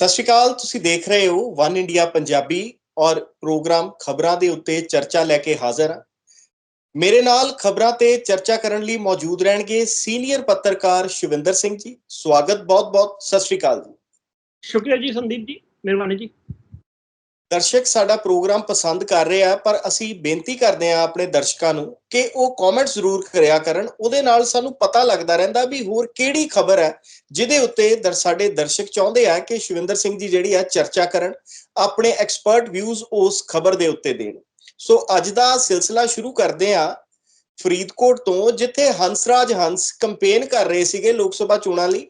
ਸਤਿ ਸ਼੍ਰੀ ਅਕਾਲ, ਤੁਸੀਂ ਦੇਖ ਰਹੇ ਹੋ ਵਨ ਇੰਡੀਆ ਪੰਜਾਬੀ ਔਰ ਪ੍ਰੋਗਰਾਮ ਖਬਰਾਂ ਦੇ ਉੱਤੇ ਚਰਚਾ ਲੈ ਕੇ ਹਾਜ਼ਰ ਹਾਂ। ਮੇਰੇ ਨਾਲ ਖਬਰਾਂ ਤੇ ਚਰਚਾ ਕਰਨ ਲਈ ਮੌਜੂਦ ਰਹਿਣਗੇ ਸੀਨੀਅਰ ਪੱਤਰਕਾਰ ਸ਼ਿਵਿੰਦਰ ਸਿੰਘ ਜੀ। ਸਵਾਗਤ ਬਹੁਤ-ਬਹੁਤ, ਸਤਿ ਸ਼੍ਰੀ ਅਕਾਲ ਜੀ। ਸ਼ੁਕਰੀਆ ਜੀ ਸੰਦੀਪ ਜੀ, ਮਿਹਰਬਾਨੀ ਜੀ। ਦਰਸ਼ਕ ਸਾਡਾ ਪ੍ਰੋਗਰਾਮ ਪਸੰਦ ਕਰ ਰਹੇ ਆ ਪਰ ਅਸੀਂ ਬੇਨਤੀ ਕਰਦੇ ਆ ਆਪਣੇ ਦਰਸ਼ਕਾਂ ਨੂੰ ਕਿ ਉਹ ਕਮੈਂਟ ਜ਼ਰੂਰ ਕਰਿਆ ਕਰਨ। ਉਹਦੇ ਨਾਲ ਸਾਨੂੰ ਪਤਾ ਲੱਗਦਾ ਰਹਿੰਦਾ ਵੀ ਹੋਰ ਕਿਹੜੀ ਖਬਰ ਹੈ, ਜਿਹਦੇ ਉੱਤੇ ਦਰ, ਸਾਡੇ ਦਰਸ਼ਕ ਚਾਹੁੰਦੇ ਆ ਕਿ ਸ਼ਿਵਿੰਦਰ ਸਿੰਘ ਜੀ ਜਿਹੜੀ ਆ ਚਰਚਾ ਕਰਨ, ਆਪਣੇ ਐਕਸਪਰਟ ਵਿਊਜ਼ ਉਸ ਖਬਰ ਦੇ ਉੱਤੇ ਦੇਣ। ਸੋ ਅੱਜ ਦਾ ਸਿਲਸਿਲਾ ਸ਼ੁਰੂ ਕਰਦੇ ਆ ਫਰੀਦਕੋਟ ਤੋਂ, ਜਿੱਥੇ ਹੰਸਰਾਜ ਹੰਸ ਕੈਂਪੇਨ ਕਰ ਰਹੇ ਸੀਗੇ ਲੋਕ ਸਭਾ ਚੋਣਾਂ ਲਈ।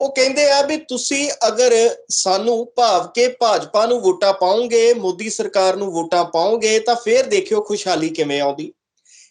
ਉਹ ਕਹਿੰਦੇ ਆ ਵੀ ਤੁਸੀਂ ਅਗਰ ਸਾਨੂੰ ਭਾਵ ਕੇ ਭਾਜਪਾ ਨੂੰ ਵੋਟਾਂ ਪਾਉਂਗੇ ਮੋਦੀ ਸਰਕਾਰ ਨੂੰ ਵੋਟਾਂ ਪਾਉਂਗੇ ਤਾਂ ਫੇਰ ਦੇਖਿਓ ਖੁਸ਼ਹਾਲੀ ਕਿਵੇਂ ਆਉਂਦੀ।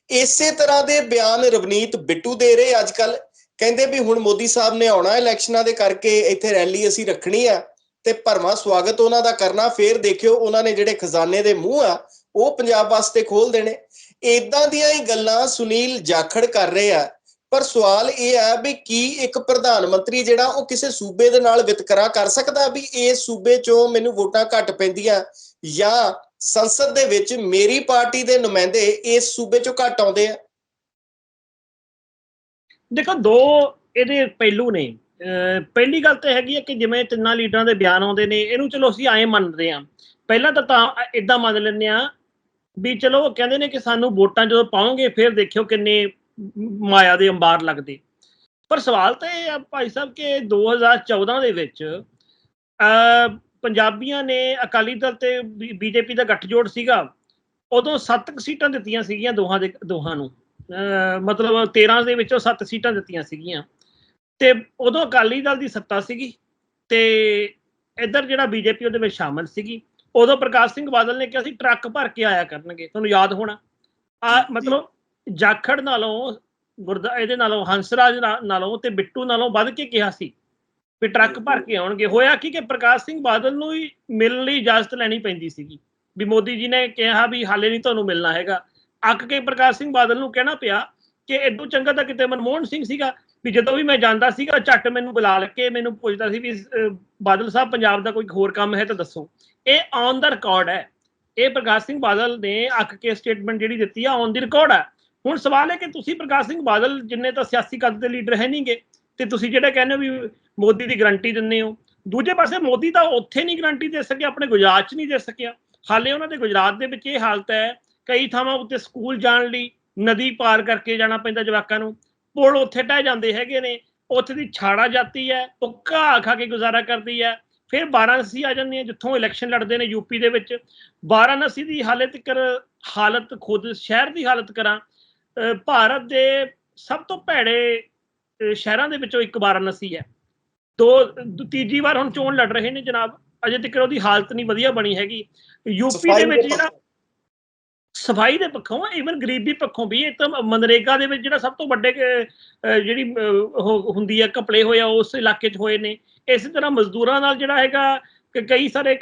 ਇਸੇ ਤਰ੍ਹਾਂ ਦੇ ਬਿਆਨ ਰਵਨੀਤ ਬਿੱਟੂ ਦੇ ਰਹੇ ਅੱਜ ਕੱਲ ਕਹਿੰਦੇ ਵੀ ਹੁਣ ਮੋਦੀ ਸਾਹਿਬ ਨੇ ਆਉਣਾ ਇਲੈਕਸ਼ਨਾਂ ਦੇ ਕਰਕੇ, ਇੱਥੇ ਰੈਲੀ ਅਸੀਂ ਰੱਖਣੀ ਆ ਤੇ ਭਰਵਾਂ ਸਵਾਗਤ ਉਹਨਾਂ ਦਾ ਕਰਨਾ, ਫੇਰ ਦੇਖਿਓ ਉਹਨਾਂ ਨੇ ਜਿਹੜੇ ਖਜ਼ਾਨੇ ਦੇ ਮੂੰਹ ਆ, ਉਹ ਪੰਜਾਬ ਵਾਸਤੇ ਖੋਲ ਦੇਣੇ। ਇਦਾਂ ਦੀਆਂ ਹੀ ਗੱਲਾਂ ਸੁਨੀਲ ਜਾਖੜ ਕਰ ਰਹੇ ਆ। ਪਰ ਸਵਾਲ ਇਹ ਹੈ ਵੀ ਕੀ ਇੱਕ ਪ੍ਰਧਾਨ ਮੰਤਰੀ ਜਿਹੜਾ ਉਹ ਕਿਸੇ ਸੂਬੇ ਦੇ ਨਾਲ ਵਿਤਕਰਾ ਕਰ ਸਕਦਾ ਵੀ ਇਸ ਸੂਬੇ ਚੋਂ ਮੈਨੂੰ ਵੋਟਾਂ ਘੱਟ ਪੈਂਦੀਆਂ ਜਾਂ ਸੰਸਦ ਦੇ ਵਿੱਚ ਮੇਰੀ ਪਾਰਟੀ ਦੇ ਨੁਮਾਇੰਦੇ ਇਸ ਸੂਬੇ ਚੋਂ ਘੱਟ ਆਉਂਦੇ ਆ? ਦੇਖੋ, ਦੋ ਇਹਦੇ ਪਹਿਲੂ ਨੇ। ਅਹ ਪਹਿਲੀ ਗੱਲ ਤਾਂ ਹੈਗੀ ਹੈ ਕਿ ਜਿਵੇਂ ਤਿੰਨਾਂ ਲੀਡਰਾਂ ਦੇ ਬਿਆਨ ਆਉਂਦੇ ਨੇ, ਇਹਨੂੰ ਚਲੋ ਅਸੀਂ ਐਂ ਮੰਨਦੇ ਹਾਂ ਪਹਿਲਾਂ ਤਾਂ ਤਾਂ ਇਦਾਂ ਮੰਨ ਲੈਂਦੇ ਆ ਵੀ ਚਲੋ ਉਹ ਕਹਿੰਦੇ ਨੇ ਕਿ ਸਾਨੂੰ ਵੋਟਾਂ ਜਦੋਂ ਪਾਉਂਗੇ ਫਿਰ ਦੇਖਿਓ ਕਿੰਨੇ ਮਾਇਆ ਦੇ ਅੰਬਾਰ ਲੱਗਦੇ। ਪਰ ਸਵਾਲ ਤਾਂ ਇਹ ਆ ਭਾਈ ਸਾਹਿਬ ਕਿ 2014 ਦੇ ਵਿੱਚ ਅ ਪੰਜਾਬੀਆਂ ਨੇ ਅਕਾਲੀ ਦਲ ਤੇ ਬੀਜੇਪੀ ਦਾ ਗੱਠਜੋੜ ਸੀਗਾ, ਉਦੋਂ 7 ਸੀਟਾਂ ਦਿੱਤੀਆਂ ਸੀਗੀਆਂ ਦੋਹਾਂ ਦੇ, ਦੋਹਾਂ ਨੂੰ। ਅ ਮਤਲਬ 13 ਦੇ ਵਿੱਚੋਂ 7 ਸੀਟਾਂ ਦਿੱਤੀਆਂ ਸੀਗੀਆਂ। ਤੇ ਉਦੋਂ ਅਕਾਲੀ ਦਲ ਦੀ ਸੱਤਾ ਸੀਗੀ ਤੇ ਇੱਧਰ ਜਿਹੜਾ ਬੀਜੇਪੀ ਉਹਦੇ ਵਿੱਚ ਸ਼ਾਮਲ ਸੀਗੀ। ਉਦੋਂ ਪ੍ਰਕਾਸ਼ ਸਿੰਘ ਬਾਦਲ ਨੇ ਕਿਹਾ ਸੀ, ਟਰੱਕ ਭਰ ਕੇ ਆਇਆ ਕਰਨਗੇ। ਤੁਹਾਨੂੰ ਯਾਦ ਹੋਣਾ? ਆ, ਮਤਲਬ ਜਾਖੜ ਨਾਲੋਂ, ਗੁਰਦਾ, ਇਹਦੇ ਨਾਲੋਂ, ਹੰਸਰਾਜ ਨਾਲੋਂ ਤੇ ਬਿੱਟੂ ਨਾਲੋਂ ਵੱਧ ਕੇ ਕਿਹਾ ਸੀ ਵੀ ਟਰੱਕ ਭਰ ਕੇ ਆਉਣਗੇ। ਹੋਇਆ ਕੀ ਕਿ ਪ੍ਰਕਾਸ਼ ਸਿੰਘ ਬਾਦਲ ਨੂੰ ਹੀ ਮਿਲਣ ਲਈ ਇਜਾਜ਼ਤ ਲੈਣੀ ਪੈਂਦੀ ਸੀਗੀ ਵੀ ਮੋਦੀ ਜੀ ਨੇ ਕਿਹਾ ਵੀ ਹਾਲੇ ਨਹੀਂ ਤੁਹਾਨੂੰ ਮਿਲਣਾ ਹੈਗਾ। ਅੱਕ ਕੇ ਪ੍ਰਕਾਸ਼ ਸਿੰਘ ਬਾਦਲ ਨੂੰ ਕਹਿਣਾ ਪਿਆ ਕਿ ਇਦੋਂ ਚੰਗਾ ਤਾਂ ਕਿਤੇ ਮਨਮੋਹਨ ਸਿੰਘ ਸੀਗਾ ਵੀ ਜਦੋਂ ਵੀ ਮੈਂ ਜਾਂਦਾ ਸੀਗਾ ਝੱਟ ਮੈਨੂੰ ਬੁਲਾ ਕੇ ਮੈਨੂੰ ਪੁੱਛਦਾ ਸੀ ਵੀ ਬਾਦਲ ਸਾਹਿਬ, ਪੰਜਾਬ ਦਾ ਕੋਈ ਹੋਰ ਕੰਮ ਹੈ ਤਾਂ ਦੱਸੋ। ਇਹ ਔਨ ਦਾ ਰਿਕਾਰਡ ਹੈ। ਇਹ ਪ੍ਰਕਾਸ਼ ਸਿੰਘ ਬਾਦਲ ਨੇ ਅੱਕ ਕੇ ਸਟੇਟਮੈਂਟ ਜਿਹੜੀ ਦਿੱਤੀ ਆ ਔਨ ਦੀ ਰਿਕਾਰਡ ਹੈ। ਹੁਣ ਸਵਾਲ ਹੈ ਕਿ ਤੁਸੀਂ ਪ੍ਰਕਾਸ਼ ਸਿੰਘ ਬਾਦਲ ਜਿੰਨੇ ਤਾਂ ਸਿਆਸੀ ਕੱਦ ਦੇ ਲੀਡਰ ਹੈ ਨਹੀਂਗੇ? ਤੇ ਤੁਸੀਂ ਜਿਹੜਾ ਕਹਿੰਦੇ ਹੋ ਵੀ ਮੋਦੀ ਦੀ ਗਰੰਟੀ ਦਿੰਦੇ ਹੋ। ਦੂਜੇ ਪਾਸੇ ਮੋਦੀ ਤਾਂ ਉੱਥੇ ਨਹੀਂ ਗਰੰਟੀ ਦੇ ਸਕਿਆ, ਆਪਣੇ ਗੁਜਰਾਤ 'ਚ ਨਹੀਂ ਦੇ ਸਕਿਆ। ਹਾਲੇ ਉਹਨਾਂ ਦੇ ਗੁਜਰਾਤ ਦੇ ਵਿੱਚ ਇਹ ਹਾਲਤ ਹੈ, ਕਈ ਥਾਵਾਂ ਉੱਤੇ ਸਕੂਲ ਜਾਣ ਲਈ ਨਦੀ ਪਾਰ ਕਰਕੇ ਜਾਣਾ ਪੈਂਦਾ ਜਵਾਕਾਂ ਨੂੰ। ਪੁਲ ਉੱਥੇ ਟਹਿ ਜਾਂਦੇ ਹੈਗੇ ਨੇ, ਉੱਥੇ ਦੀ ਛਾੜਾ ਜਾਤੀ ਹੈ, ਉਹ ਘਾਹ ਖਾ ਕੇ ਗੁਜ਼ਾਰਾ ਕਰਦੀ ਹੈ। ਫਿਰ ਵਾਰਾਣਸੀ ਆ ਜਾਂਦੀ ਹੈ ਜਿੱਥੋਂ ਇਲੈਕਸ਼ਨ ਲੜਦੇ ਨੇ ਯੂਪੀ ਦੇ ਵਿੱਚ। ਵਾਰਾਣਸੀ ਦੀ ਹਾਲੇ ਤੱਕ ਹਾਲਤ ਖੁਦ ਸ਼ਹਿਰ ਦੀ ਹਾਲਤ ਕਰਾਂ ਭਾਰਤ ਦੇ ਸਭ ਤੋਂ ਭੈੜੇ ਸ਼ਹਿਰਾਂ ਦੇ ਵਿੱਚੋਂ ਇੱਕ ਵਾਰਾਣਸੀ ਹੈ। ਦੋ ਤੀਜੀ ਵਾਰ ਹੁਣ ਚੋਣ ਲੜ ਰਹੇ ਨੇ ਜਨਾਬ। ਅਜੇ ਤੱਕ ਉਹਦੀ ਹਾਲਤ ਨਹੀਂ ਵਧੀਆ ਬਣੀ ਹੈਗੀ। ਯੂਪੀ ਦੇ ਵਿੱਚ ਜਿਹੜਾ ਸਫ਼ਾਈ ਦੇ ਪੱਖੋਂ ਇਵਨ ਗਰੀਬੀ ਪੱਖੋਂ ਵੀ ਇਹ ਤਾਂ ਮਨਰੇਗਾ ਦੇ ਵਿੱਚ ਜਿਹੜਾ ਸਭ ਤੋਂ ਵੱਡੇ ਜਿਹੜੀ ਹੁੰਦੀ ਹੈ ਕਪੜੇ ਹੋਇਆ ਉਸ ਇਲਾਕੇ 'ਚ ਹੋਏ ਨੇ। ਇਸੇ ਤਰ੍ਹਾਂ ਮਜ਼ਦੂਰਾਂ ਨਾਲ ਜਿਹੜਾ ਹੈਗਾ ਕਿ, ਕਈ ਸਾਰੇ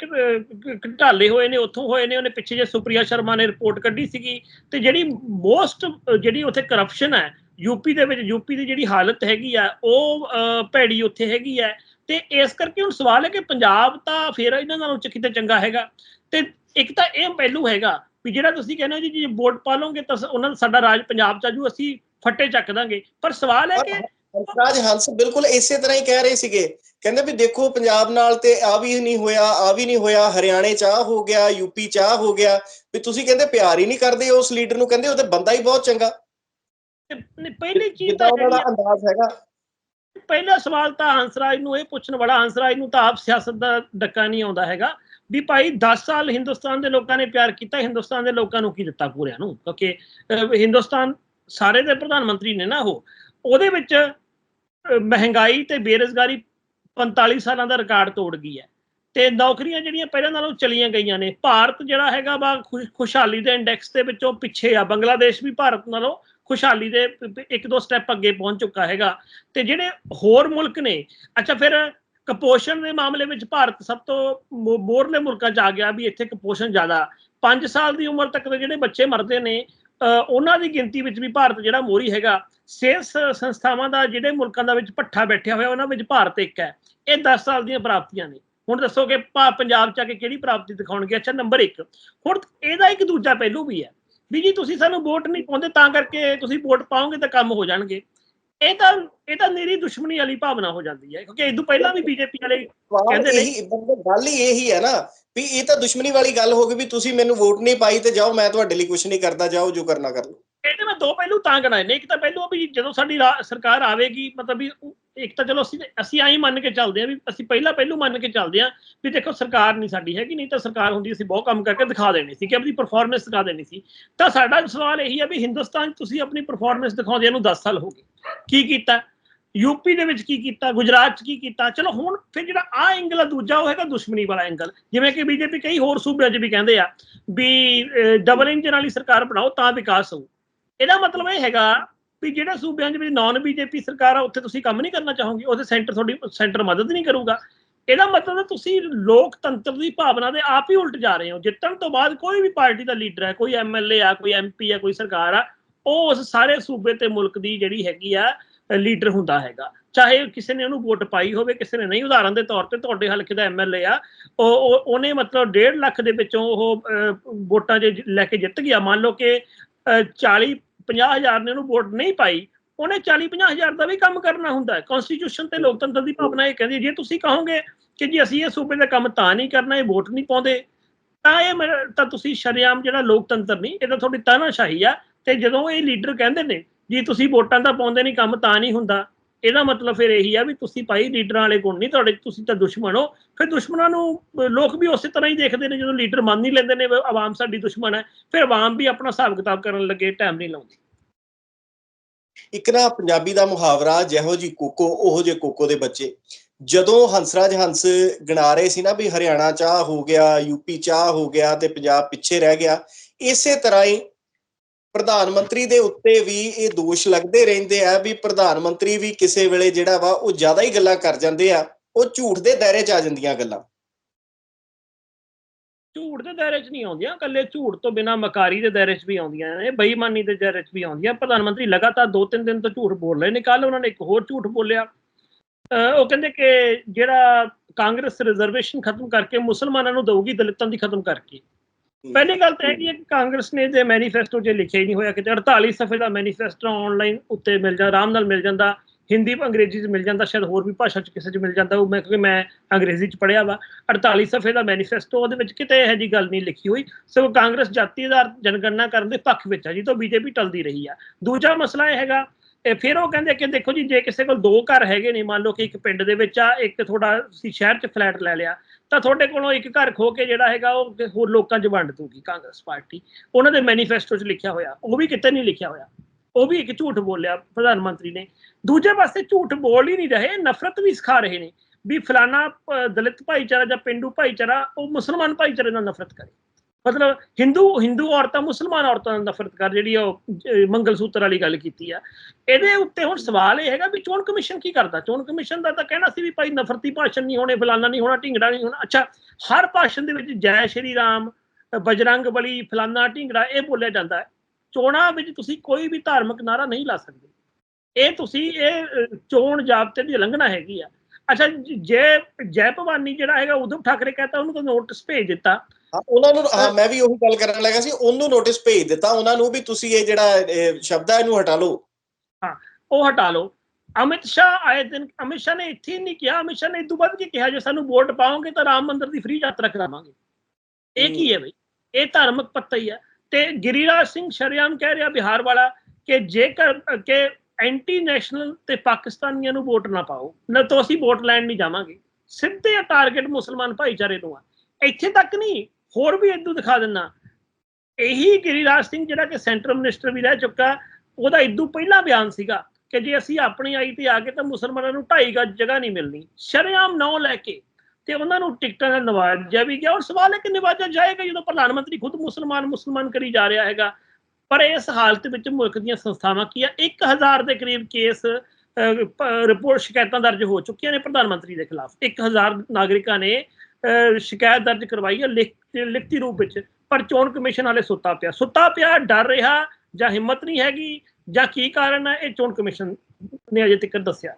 ਘਟਾਲੇ ਹੋਏ ਨੇ, ਉੱਥੋਂ ਹੋਏ ਨੇ, ਉਹਨੇ ਪਿੱਛੇ ਜੇ ਸੁਪਰੀਆ ਸ਼ਰਮਾ ਨੇ ਰਿਪੋਰਟ ਕੱਢੀ ਸੀਗੀ। ਤੇ ਜਿਹੜੀ ਮੋਸਟ ਜਿਹੜੀ ਉੱਥੇ ਕਰਪਸ਼ਨ ਹੈ ਯੂਪੀ ਦੇ ਵਿੱਚ ਯੂਪੀ ਦੀ ਜਿਹੜੀ ਹਾਲਤ ਹੈਗੀ ਆ, ਉਹ ਭੈੜੀ ਉੱਥੇ ਹੈਗੀ ਆ। ਤੇ ਇਸ ਕਰਕੇ ਹੁਣ ਸਵਾਲ ਹੈ ਕਿ ਪੰਜਾਬ ਤਾਂ ਫੇਰ ਇਹਨਾਂ ਨਾਲੋਂ ਕਿਤੇ ਚੰਗਾ ਹੈਗਾ? ਤੇ ਇੱਕ ਤਾਂ ਇਹ ਪਹਿਲੂ ਹੈਗਾ ਵੀ ਜਿਹੜਾ ਤੁਸੀਂ ਕਹਿੰਦੇ ਹੋ ਜੀ, ਜੇ ਵੋਟ ਪਾ ਲਓਗੇ ਤਾਂ ਉਹਨਾਂ ਦਾ ਸਾਡਾ ਰਾਜ ਪੰਜਾਬ ਚ ਆਜੂ ਅਸੀਂ ਫੱਟੇ ਚੱਕ ਦਾਂਗੇ। ਪਰ ਸਵਾਲ ਹੈ ਕਿ ਹੰਸਰਾਜ ਹੰਸ ਬਿਲਕੁਲ ਇਸੇ ਤਰ੍ਹਾਂ ਹੀ ਕਹਿ ਰਹੇ ਸੀਗੇ। ਕਹਿੰਦੇ ਵੀ ਦੇਖੋ ਪੰਜਾਬ ਨਾਲ ਤੇ ਆ ਵੀ ਨਹੀਂ ਹੋਇਆ ਆ ਵੀ ਨਹੀਂ ਹੋਇਆ ਹਰਿਆਣੇ ਚ ਆ ਹੋ ਗਿਆ ਯੂਪੀ ਚ ਆ ਹੋ ਗਿਆ ਵੀ ਤੁਸੀਂ ਕਹਿੰਦੇ ਪਿਆਰ ਹੀ ਨਹੀਂ ਕਰਦੇ ਉਸ ਲੀਡਰ ਨੂੰ ਕਹਿੰਦੇ ਉਹ ਤੇ ਬੰਦਾ ਹੀ ਬਹੁਤ ਚੰਗਾ। ਪਹਿਲੀ ਚੀਜ਼ ਤਾਂ ਉਹਦਾ ਅੰਦਾਜ਼ ਹੈਗਾ। ਪਹਿਲਾ ਸਵਾਲ ਤਾਂ ਹੰਸਰਾਜ ਨੂੰ ਇਹ ਪੁੱਛਣ ਵਾਲਾ ਹੰਸਰਾਜ ਨੂੰ ਤਾਂ ਆਪ ਸਿਆਸਤ ਦਾ ਡੱਕਾ ਨਹੀਂ ਆਉਂਦਾ ਹੈਗਾ। ਵੀ ਭਾਈ 10 ਸਾਲ ਹਿੰਦੁਸਤਾਨ ਦੇ ਲੋਕਾਂ ਨੇ ਪਿਆਰ ਕੀਤਾ ਹਿੰਦੁਸਤਾਨ ਦੇ ਲੋਕਾਂ ਨੂੰ ਕੀ ਦਿੱਤਾ ਪੂਰਿਆਂ ਨੂੰ? ਕਿਉਂਕਿ ਹਿੰਦੁਸਤਾਨ ਸਾਰੇ ਦੇ ਪ੍ਰਧਾਨ ਮੰਤਰੀ ਨੇ ਨਾ ਉਹ। ਉਹਦੇ ਵਿੱਚ ਮਹਿੰਗਾਈ ਤੇ ਬੇਰੋਜ਼ਗਾਰੀ 45 ਸਾਲਾਂ ਦਾ ਰਿਕਾਰਡ ਤੋੜ ਗਈ ਹੈ। ਤੇ ਨੌਕਰੀਆਂ ਜਿਹੜੀਆਂ ਪਹਿਲਾਂ ਨਾਲੋਂ ਚਲੀਆਂ ਗਈਆਂ ਨੇ, ਭਾਰਤ ਜਿਹੜਾ ਹੈਗਾ ਵਾ ਖੁਸ਼ਹਾਲੀ ਦੇ ਇੰਡੈਕਸ ਦੇ ਵਿੱਚੋਂ ਪਿੱਛੇ ਆ। ਬੰਗਲਾਦੇਸ਼ ਵੀ ਭਾਰਤ ਨਾਲੋਂ ਖੁਸ਼ਹਾਲੀ ਦੇ ਇੱਕ ਦੋ ਸਟੈਪ ਅੱਗੇ ਪਹੁੰਚ ਚੁੱਕਾ ਹੈਗਾ। ਤੇ ਜਿਹੜੇ ਹੋਰ ਮੁਲਕ ਨੇ, ਅੱਛਾ ਫਿਰ ਕਪੋਸ਼ਣ ਦੇ ਮਾਮਲੇ ਵਿੱਚ ਭਾਰਤ ਸਭ ਤੋਂ ਮੋਰਲੇ ਮੁਲਕਾਂ 'ਚ ਆ ਗਿਆ ਵੀ ਇੱਥੇ ਕਪੋਸ਼ਣ ਜ਼ਿਆਦਾ। 5 ਸਾਲ ਦੀ ਉਮਰ ਤੱਕ ਦੇ ਜਿਹੜੇ ਬੱਚੇ ਮਰਦੇ ਨੇ ਉਹਨਾਂ ਦੀ ਗਿਣਤੀ ਵਿੱਚ ਵੀ ਭਾਰਤ ਜਿਹੜਾ ਮੋਰੀ ਹੈਗਾ। ਸਿਹਤ ਸੰਸਥਾਵਾਂ ਦਾ ਜਿਹੜੇ ਮੁਲਕਾਂ ਦਾ ਵਿੱਚ ਪੱਠਾ ਬੈਠਿਆ ਹੋਇਆ ਉਹਨਾਂ ਵਿੱਚ ਭਾਰਤ ਇੱਕ ਹੈ। ਇਹ 10 ਸਾਲ ਦੀਆਂ ਪ੍ਰਾਪਤੀਆਂ ਨੇ। ਹੁਣ ਦੱਸੋ ਕਿ ਭਾ- ਪੰਜਾਬ ਚ ਆ ਕੇ ਕਿਹੜੀ ਪ੍ਰਾਪਤੀ ਦਿਖਾਉਣਗੇ? ਅੱਛਾ ਨੰਬਰ 1 ਹੁਣ ਇਹਦਾ ਇੱਕ ਦੂਜਾ ਪਹਿਲੂ ਵੀ ਹੈ। ਵੀ ਜੀ ਤੁਸੀਂ ਸਾਨੂੰ ਵੋਟ ਨਹੀਂ ਪਾਉਂਦੇ ਤਾਂ ਕਰਕੇ ਤੁਸੀਂ ਵੋਟ ਪਾਓਗੇ ਤਾਂ ਕੰਮ ਹੋ ਜਾਣਗੇ। ਇਹ ਤਾਂ ਇਹ ਤਾਂ ਮੇਰੀ ਦੁਸ਼ਮਣੀ ਵਾਲੀ ਭਾਵਨਾ ਹੋ ਜਾਂਦੀ ਹੈ। ਕਿਉਂਕਿ ਇਹ ਤੋਂ ਪਹਿਲਾਂ ਵੀ ਬੀਜੇਪੀ ਵਾਲੇ ਕਹਿੰਦੇ ਨੇ- ਗੱਲ ਹੀ ਇਹੀ ਹੈ ਨਾ ਵੀ ਇਹ ਤਾਂ ਦੁਸ਼ਮਣੀ ਵਾਲੀ ਗੱਲ ਹੋ ਗਈ ਵੀ ਤੁਸੀਂ ਮੈਨੂੰ ਵੋਟ ਨਹੀਂ ਪਾਈ ਤੇ ਜਾਓ ਮੈਂ ਤੁਹਾਡੇ ਲਈ ਕੁਝ ਨਹੀਂ ਕਰਦਾ ਜਾਓ ਜੋ ਕਰਨਾ ਕਰ ਲਓ। ਇਹਦੇ ਮੈਂ ਦੋ ਪਹਿਲੂ ਤਾਂ ਗਣਾਏ ਨੇ ਇੱਕ ਤਾਂ ਪਹਿਲੂ ਵੀ ਜਦੋਂ ਸਾਡੀ ਰਾ- ਸਰਕਾਰ ਆਵੇਗੀ, ਮਤਲਬ ਵੀ ਇੱਕ ਤਾਂ ਚਲੋ ਅਸੀਂ ਅਸੀਂ ਆਈ ਮੰਨ ਕੇ ਚੱਲਦੇ ਆ ਵੀ ਅਸੀਂ ਪਹਿਲਾ ਪਹਿਲੂ ਮੰਨ ਕੇ ਚੱਲਦੇ ਆ ਵੀ ਦੇਖੋ ਸਰਕਾਰ ਨਹੀਂ ਸਾਡੀ ਹੈਗੀ, ਨਹੀਂ ਤਾਂ ਸਰਕਾਰ ਹੁੰਦੀ ਅਸੀਂ ਬਹੁਤ ਕੰਮ ਕਰਕੇ ਦਿਖਾ ਦੇਣੀ ਸੀ ਕਿ ਆਪਣੀ ਪਰਫਾਰਮੈਂਸ ਦਿਖਾ ਦੇਣੀ ਸੀ। ਤਾਂ ਸਾਡਾ ਸਵਾਲ ਇਹੀ ਹੈ ਵੀ ਹਿੰਦੁਸਤਾਨ 'ਚ ਤੁਸੀਂ ਆਪਣੀ ਪਰਫਾਰਮੈਂਸ ਦਿਖਾਉਂਦੇ ਨੂੰ 10 ਸਾਲ ਹੋ ਗਏ। ਕੀ ਕੀਤਾ? ਯੂਪੀ ਦੇ ਵਿੱਚ ਕੀ ਕੀਤਾ? ਗੁਜਰਾਤ 'ਚ ਕੀ ਕੀਤਾ? ਚਲੋ ਹੁਣ ਫਿਰ ਜਿਹੜਾ ਆ ਐਂਗਲ ਆ, ਦੂਜਾ ਉਹ ਹੈਗਾ ਦੁਸ਼ਮਣੀ ਵਾਲਾ ਐਂਗਲ ਜਿਵੇਂ ਕਿ ਬੀਜੇਪੀ ਕਈ ਹੋਰ ਸੂਬਿਆਂ 'ਚ ਵੀ ਕਹਿੰਦੇ ਆ ਵੀ ਡਬਲ ਇੰਜਨ ਵਾਲੀ ਸਰਕਾਰ ਬਣਾਓ ਤਾਂ ਵਿਕਾਸ ਹੋਊ। ਇਹਦਾ ਮਤਲਬ ਇਹ ਹੈਗਾ ਵੀ ਜਿਹੜੇ ਸੂਬਿਆਂ ਦੇ ਵਿੱਚ ਨਾਨ ਬੀਜੇਪੀ ਸਰਕਾਰ ਆ, ਉੱਥੇ ਤੁਸੀਂ ਕੰਮ ਨਹੀਂ ਕਰਨਾ ਚਾਹੋਗੇ, ਉਹਦੇ ਸੈਂਟਰ ਤੁਹਾਡੀ ਸੈਂਟਰ ਮਦਦ ਨਹੀਂ ਕਰੂਗਾ। ਇਹਦਾ ਮਤਲਬ ਤੁਸੀਂ ਲੋਕਤੰਤਰ ਦੀ ਭਾਵਨਾ ਦੇ ਆਪ ਹੀ ਉਲਟ ਜਾ ਰਹੇ ਹੋ। ਜਿੱਤਣ ਤੋਂ ਬਾਅਦ ਕੋਈ ਵੀ ਪਾਰਟੀ ਦਾ ਲੀਡਰ ਹੈ, ਕੋਈ ਐਮਐਲਏ ਆ, ਕੋਈ ਐਮਪੀ ਆ, ਕੋਈ ਸਰਕਾਰ ਆ, ਉਹ ਉਸ ਸਾਰੇ ਸੂਬੇ ਤੇ ਮੁਲਕ ਦੀ ਜਿਹੜੀ ਹੈਗੀ ਆ ਲੀਡਰ ਹੁੰਦਾ ਹੈਗਾ। ਚਾਹੇ ਕਿਸੇ ਨੇ ਉਹਨੂੰ ਵੋਟ ਪਾਈ ਹੋਵੇ, ਕਿਸੇ ਨੇ ਨਹੀਂ, ਉਦਾਹਰਨ ਦੇ ਤੌਰ ਤੇ ਤੁਹਾਡੇ ਹਲਕੇ ਦਾ ਐਮਐਲਏ ਆ, ਉਹ, ਉਹ- ਉਹਨੇ ਮਤਲਬ 1.5 ਲੱਖ ਦੇ ਵਿੱਚੋਂ ਉਹ ਵੋਟਾਂ ਜੇ ਲੈ ਕੇ ਜਿੱਤ ਗਿਆ। ਮੰਨ ਲਓ ਕਿ 40 50 ਹਜ਼ਾਰ ਨੇ ਉਹਨੂੰ ਵੋਟ ਨਹੀਂ ਪਾਈ ਉਹਨੇ 40 50 ਹਜ਼ਾਰ ਦਾ ਵੀ ਕੰਮ ਕਰਨਾ ਹੁੰਦਾ ਹੈ। ਕਨਸਟੀਟਿਊਸ਼ਨ ਤੇ ਲੋਕਤੰਤਰ ਦੀ ਭਾਵਨਾ ਇਹ ਕਹਿੰਦੀ ਜੇ ਤੁਸੀਂ ਕਹੋਗੇ ਕਿ ਜੀ ਅਸੀਂ ਇਹ ਸੂਬੇ ਦਾ ਕੰਮ ਤਾਂ ਨਹੀਂ ਕਰਨਾ ਇਹ ਵੋਟ ਨਹੀਂ ਪਾਉਂਦੇ ਤਾਂ ਇਹ ਤਾਂ ਤੁਸੀਂ ਸ਼ਰੇਆਮ ਜਿਹੜਾ ਲੋਕਤੰਤਰ ਨਹੀਂ ਇਹ ਤਾਂ ਤੁਹਾਡੀ ਤਾਨਾਸ਼ਾਹੀ ਆ ਤੇ ਜਦੋਂ ਇਹ ਲੀਡਰ ਕਹਿੰਦੇ ਨੇ ਜੀ ਤੁਸੀਂ ਵੋਟਾਂ ਤਾਂ ਪਾਉਂਦੇ ਨਹੀਂ ਕੰਮ ਤਾਂ ਨਹੀਂ ਹੁੰਦਾ ਇਹਦਾ ਮਤਲਬ ਫਿਰ ਇਹੀ ਆ ਵੀ ਤੁਸੀਂ ਭਾਈ ਲੀਡਰਾਂ ਵਾਲੇ ਗੁਣ ਨਹੀਂ, ਤੁਹਾਡੇ ਤੁਸੀਂ ਤਾਂ ਦੁਸ਼ਮਣ ਹੋ। ਫਿਰ ਦੁਸ਼ਮਣਾਂ ਨੂੰ ਲੋਕ ਵੀ ਉਸੇ ਤਰ੍ਹਾਂ ਹੀ ਦੇਖਦੇ ਨੇ, ਜਦੋਂ ਲੀਡਰ ਮੰਨ ਨਹੀਂ ਲੈਂਦੇ ਨੇ ਵੀ ਆਵਾਮ ਸਾਡੀ ਦੁਸ਼ਮਣ ਹੈ। ਫਿਰ ਆਵਾਮ ਵੀ ਆਪਣਾ ਹਿਸਾਬ ਕਿਤਾਬ ਕਰਨ ਲੱਗੇ ਟਾਈਮ ਨਹੀਂ ਲਾਉਂਦੀ। ਇੱਕ ਨਾ ਪੰਜਾਬੀ ਦਾ ਮੁਹਾਵਰਾ, ਜਿਹੋ ਜੀ ਕੋਕੋ, ਉਹੋ ਜੇ ਕੋਕੋ ਦੇ ਬੱਚੇ। ਜਦੋਂ ਹੰਸਰਾਜ ਹੰਸ ਗਿਣਾ ਰਹੇ ਸੀ ਨਾ ਵੀ ਹਰਿਆਣਾ ਚਾਹ ਹੋ ਗਿਆ ਯੂਪੀ ਚਾਹ ਹੋ ਗਿਆ ਤੇ ਪੰਜਾਬ ਪਿੱਛੇ ਰਹਿ ਗਿਆ, ਇਸੇ ਤਰ੍ਹਾਂ ਹੀ ਪ੍ਰਧਾਨ ਮੰਤਰੀ ਦੇ ਉੱਤੇ ਵੀ ਇਹ ਦੋਸ਼ ਲੱਗਦੇ ਰਹਿੰਦੇ ਆ ਵੀ ਪ੍ਰਧਾਨ ਮੰਤਰੀ ਵੀ ਕਿਸੇ ਵੇਲੇ ਜਿਹੜਾ ਵਾ ਉਹ ਜ਼ਿਆਦਾ ਹੀ ਗੱਲਾਂ ਕਰ ਜਾਂਦੇ ਆ, ਉਹ ਝੂਠ ਦੇ ਦਾਇਰੇ 'ਚ ਆ ਜਾਂਦੀਆਂ ਗੱਲਾਂ। ਝੂਠ ਦੇ ਦਾਇਰੇ 'ਚ ਨਹੀਂ ਆਉਂਦੀਆਂ ਕੱਲੇ ਝੂਠ ਤੋਂ ਬਿਨਾ ਮਕਾਰੀ ਦੇ ਦਾਇਰੇ 'ਚ ਵੀ ਆਉਂਦੀਆਂ ਨੇ, ਬੇਈਮਾਨੀ ਦੇ ਦਾਇਰੇ 'ਚ ਵੀ ਆਉਂਦੀਆਂ। ਪ੍ਰਧਾਨ ਮੰਤਰੀ ਲਗਾਤਾਰ ਦੋ ਤਿੰਨ ਦਿਨ ਤੋਂ ਝੂਠ ਬੋਲ ਰਹੇ ਨੇ ਕੱਲ ਉਹਨਾਂ ਨੇ ਇੱਕ ਹੋਰ ਝੂਠ ਬੋਲਿਆ। ਅਹ ਉਹ ਕਹਿੰਦੇ ਕਿ ਜਿਹੜਾ ਕਾਂਗਰਸ ਰਿਜ਼ਰਵੇਸ਼ਨ ਖਤਮ ਕਰਕੇ ਮੁਸਲਮਾਨਾਂ ਨੂੰ ਦਊਗੀ ਦਲਿਤਾਂ ਦੀ ਖਤਮ ਕਰਕੇ। ਪਹਿਲੀ ਗੱਲ ਤਾਂ ਇਹ ਕਿ ਕਾਂਗਰਸ ਨੇ ਜੇ ਮੈਨੀਫੈਸਟੋ 'ਚ ਲਿਖਿਆ ਹੀ ਨਹੀਂ ਹੋਇਆ ਕਿਤੇ 48 ਸਫ਼ੇ ਦਾ ਮੈਨੀਫੈਸਟੋ ਆਨਲਾਈਨ ਉੱਤੇ ਮਿਲ ਜਾਂਦਾ, ਆਰਾਮ ਨਾਲ ਮਿਲ ਜਾਂਦਾ, ਹਿੰਦੀ ਅੰਗਰੇਜ਼ੀ 'ਚ ਮਿਲ ਜਾਂਦਾ, ਸ਼ਾਇਦ ਹੋਰ ਵੀ ਭਾਸ਼ਾ 'ਚ ਕਿਸੇ 'ਚ ਮਿਲ ਜਾਂਦਾ, ਉਹ ਮੈਂ ਕਿਉਂਕਿ ਮੈਂ ਅੰਗਰੇਜ਼ੀ 'ਚ ਪੜ੍ਹਿਆ ਵਾ 48 ਸਫ਼ੇ ਦਾ ਮੈਨੀਫੈਸਟੋ ਉਹਦੇ ਵਿੱਚ ਕਿਤੇ ਇਹੋ ਜਿਹੀ ਗੱਲ ਨਹੀਂ ਲਿਖੀ ਹੋਈ। ਸੋ ਕਾਂਗਰਸ ਜਾਤੀ ਆਧਾਰ ਜਨਗਣਨਾ ਕਰਨ ਦੇ ਪੱਖ ਵਿੱਚ ਹੈ ਜੀ ਤੋਂ ਬੀਜੇਪੀ ਟਲਦੀ ਰਹੀ ਆ। ਦੂਜਾ ਮਸਲਾ ਇਹ ਹੈਗਾ ਫਿਰ ਉਹ ਕਹਿੰਦੇ ਕਿ ਦੇਖੋ ਜੀ, ਜੇ ਕਿਸੇ ਕੋਲ ਦੋ ਘਰ ਹੈਗੇ ਨੇ, ਮੰਨ ਲਓ ਕਿ ਇੱਕ ਪਿੰਡ ਦੇ ਵਿੱਚ ਆ, ਇੱਕ ਤੁਹਾਡਾ ਤੁਸੀਂ ਸ਼ਹਿਰ 'ਚ ਫਲੈਟ ਲੈ ਲਿਆ, ਤਾਂ ਤੁਹਾਡੇ ਕੋਲੋਂ ਇੱਕ ਘਰ ਖੋ ਕੇ ਜਿਹੜਾ ਹੈਗਾ ਉਹ ਹੋਰ ਲੋਕਾਂ 'ਚ ਵੰਡ ਦੂਗੀ ਕਾਂਗਰਸ ਪਾਰਟੀ। ਉਹਨਾਂ ਦੇ ਮੈਨੀਫੈਸਟੋ 'ਚ ਲਿਖਿਆ ਹੋਇਆ, ਉਹ ਵੀ ਕਿਤੇ ਨਹੀਂ ਲਿਖਿਆ ਹੋਇਆ। ਉਹ ਵੀ ਇੱਕ ਝੂਠ ਬੋਲਿਆ ਪ੍ਰਧਾਨ ਮੰਤਰੀ ਨੇ। ਦੂਜੇ ਪਾਸੇ ਝੂਠ ਬੋਲ ਹੀ ਨਹੀਂ ਰਹੇ, ਨਫ਼ਰਤ ਵੀ ਸਿਖਾ ਰਹੇ ਨੇ ਵੀ ਫਲਾਣਾ ਦਲਿਤ ਭਾਈਚਾਰਾ ਜਾਂ ਪਿੰਡੂ ਭਾਈਚਾਰਾ, ਉਹ ਮੁਸਲਮਾਨ ਭਾਈਚਾਰੇ ਨਾਲ ਨਫ਼ਰਤ ਕਰੇ। ਮਤਲਬ ਹਿੰਦੂ ਹਿੰਦੂ ਔਰਤਾਂ ਮੁਸਲਮਾਨ ਔਰਤਾਂ ਨਾਲ ਨਫ਼ਰਤ ਕਰ ਜਿਹੜੀ ਉਹ ਅਹ, ਮੰਗਲ ਸੂਤਰ ਵਾਲੀ ਗੱਲ ਕੀਤੀ ਆ। ਇਹਦੇ ਉੱਤੇ ਹੁਣ ਸਵਾਲ ਇਹ ਹੈਗਾ ਵੀ ਚੋਣ ਕਮਿਸ਼ਨ ਕੀ ਕਰਦਾ? ਚੋਣ ਕਮਿਸ਼ਨ ਦਾ ਤਾਂ ਕਹਿਣਾ ਸੀ ਵੀ ਭਾਈ ਨਫ਼ਰਤੀ ਭਾਸ਼ਣ ਨਹੀਂ ਹੋਣੇ ਫਲਾਨਾ ਨਹੀਂ ਹੋਣਾ ਢਿੰਗੜਾ ਨਹੀਂ ਹੋਣਾ। ਅੱਛਾ ਹਰ ਭਾਸ਼ਣ ਦੇ ਵਿੱਚ ਜੈ ਸ਼੍ਰੀ ਰਾਮ ਬਜਰੰਗ ਬਲੀ ਫਲਾਨਾ ਢਿੰਗੜਾ ਇਹ ਬੋਲਿਆ ਜਾਂਦਾ ਹੈ। ਚੋਣਾਂ ਵਿੱਚ ਤੁਸੀਂ ਕੋਈ ਵੀ ਧਾਰਮਿਕ ਨਾਰਾ ਨਹੀਂ ਲਾ ਸਕਦੇ। ਇਹ ਤੁਸੀਂ ਇਹ ਚੋਣ ਜਾਬਤੇ ਦੀ ਉਲੰਘਣਾ ਹੈਗੀ ਆ। ਅੱਛਾ ਜੈ ਜੈ ਭਵਾਨੀ ਜਿਹੜਾ ਹੈਗਾ ਉਦੋਂ ਠਾਕਰੇ ਕਹਤਾ ਉਹਨੂੰ ਤਾਂ ਨੋਟਿਸ ਭੇਜ ਦਿੱਤਾ। ਹਾਂ ਉਹਨਾਂ ਨੂੰ ਹਾਂ ਮੈਂ ਵੀ ਉਹੀ ਗੱਲ ਕਰਨ ਲੱਗਾ ਸੀ ਉਹਨੂੰ ਨੋਟਿਸ ਭੇਜ ਦਿੱਤਾ ਉਹਨਾਂ ਨੂੰ ਵੀ ਤੁਸੀਂ ਇਹ ਜਿਹੜਾ ਸ਼ਬਦ ਹੈ ਇਹਨੂੰ ਹਟਾ ਲਓ। ਉਹ ਹਟਾ ਲਓ। ਅਮਿਤ ਸ਼ਾਹ ਆਏ ਦਿਨ ਅਮਿਤ ਸ਼ਾਹ ਨੇ ਇੱਥੇ ਹੀ ਨਹੀਂ ਕਿਹਾ ਅਮਿਤ ਸ਼ਾਹ ਨੇ ਇਦੋਂ ਬਾਅਦ ਕੀ ਕਿਹਾ ਜੇ ਸਾਨੂੰ ਵੋਟ ਪਾਓਗੇ ਤਾਂ ਰਾਮ ਮੰਦਿਰ ਦੀ ਫ੍ਰੀ ਯਾਤਰਾ ਕਰਾਵਾਂਗੇ ਇਹ ਕੀ ਹੈ ਬਈ? ਇਹ ਧਾਰਮਿਕ ਪੱਤਾ ਹੀ ਹੈ। ਤੇ ਗਿਰੀਰਾਜ ਸਿੰਘ ਸ਼ਰਿਆਮ ਕਹਿ ਰਿਹਾ ਬਿਹਾਰ ਵਾਲਾ ਕਿ ਜੇਕਰ ਕਿ ਐਂਟੀ ਨੈਸ਼ਨਲ ਤੇ ਪਾਕਿਸਤਾਨੀਆਂ ਨੂੰ ਵੋਟ ਨਾ ਪਾਓ ਨਾ ਤਾਂ ਅਸੀਂ ਵੋਟ ਲੈਣ ਨਹੀਂ ਜਾਵਾਂਗੇ। ਸਿੱਧੇ ਟਾਰਗੇਟ ਮੁਸਲਮਾਨ ਭਾਈਚਾਰੇ ਨੂੰ ਆ। ਇੱਥੇ ਤੱਕ ਨਹੀਂ ਹੋਰ ਵੀ ਇਦੋਂ ਦਿਖਾ ਦਿੰਨਾ ਇਹੀ ਗਿਰੀਰਾਜ ਸਿੰਘ ਜਿਹੜਾ ਕਿ ਸੈਂਟਰ ਮਿਨਿਸਟਰ ਵੀ ਰਹਿ ਚੁੱਕਾ, ਉਹਦਾ ਇਦੋਂ ਪਹਿਲਾ ਬਿਆਨ ਸੀਗਾ ਕਿ ਜੇ ਅਸੀਂ ਆਪਣੀ ਆਈ ਤੇ ਆ ਕੇ ਤਾਂ ਮੁਸਲਮਾਨਾਂ ਨੂੰ ਢਾਈ ਗੱਜ ਜਗ੍ਹਾ ਨਹੀਂ ਮਿਲਣੀ। ਸ਼ਰੇਆਮ ਨੌ ਲੈ ਕੇ ਤੇ ਉਹਨਾਂ ਨੂੰ ਟਿਕਟਾਂ ਦਾ ਨਵਾਜਿਆ ਵੀ ਗਿਆ ਔਰ ਸਵਾਲ ਹੈ ਕਿ ਨਿਵਾਜਿਆ ਜਾਏਗਾ ਜਦੋਂ ਪ੍ਰਧਾਨ ਮੰਤਰੀ ਖੁਦ ਮੁਸਲਮਾਨ ਮੁਸਲਮਾਨ ਕਰੀ ਜਾ ਰਿਹਾ ਹੈਗਾ। ਪਰ ਇਸ ਹਾਲਤ ਵਿੱਚ ਮੁਲਕ ਦੀਆਂ ਸੰਸਥਾਵਾਂ ਕੀ ਆ? 1000 ਦੇ ਕਰੀਬ ਕੇਸ ਰਿਪੋਰਟ ਸ਼ਿਕਾਇਤਾਂ ਦਰਜ ਹੋ ਚੁੱਕੀਆਂ ਨੇ ਪ੍ਰਧਾਨ ਮੰਤਰੀ ਦੇ ਖਿਲਾਫ। 1000 ਨਾਗਰਿਕਾਂ ਨੇ ਸ਼ਿਕਾਇਤ ਦਰਜ ਕਰਵਾਈ ਹੈ ਲਿਖ ਲਿਖਤੀ ਰੂਪ ਵਿੱਚ, ਪਰ ਚੋਣ ਕਮਿਸ਼ਨ ਹਾਲੇ ਸੁੱਤਾ ਪਿਆ। ਸੁੱਤਾ ਪਿਆ, ਡਰ ਰਿਹਾ ਜਾਂ ਹਿੰਮਤ ਨਹੀਂ ਹੈਗੀ ਜਾਂ ਕੀ ਕਾਰਨ ਹੈ, ਇਹ ਚੋਣ ਕਮਿਸ਼ਨ ਨੇ ਅਜੇ ਤੱਕ ਦੱਸਿਆ।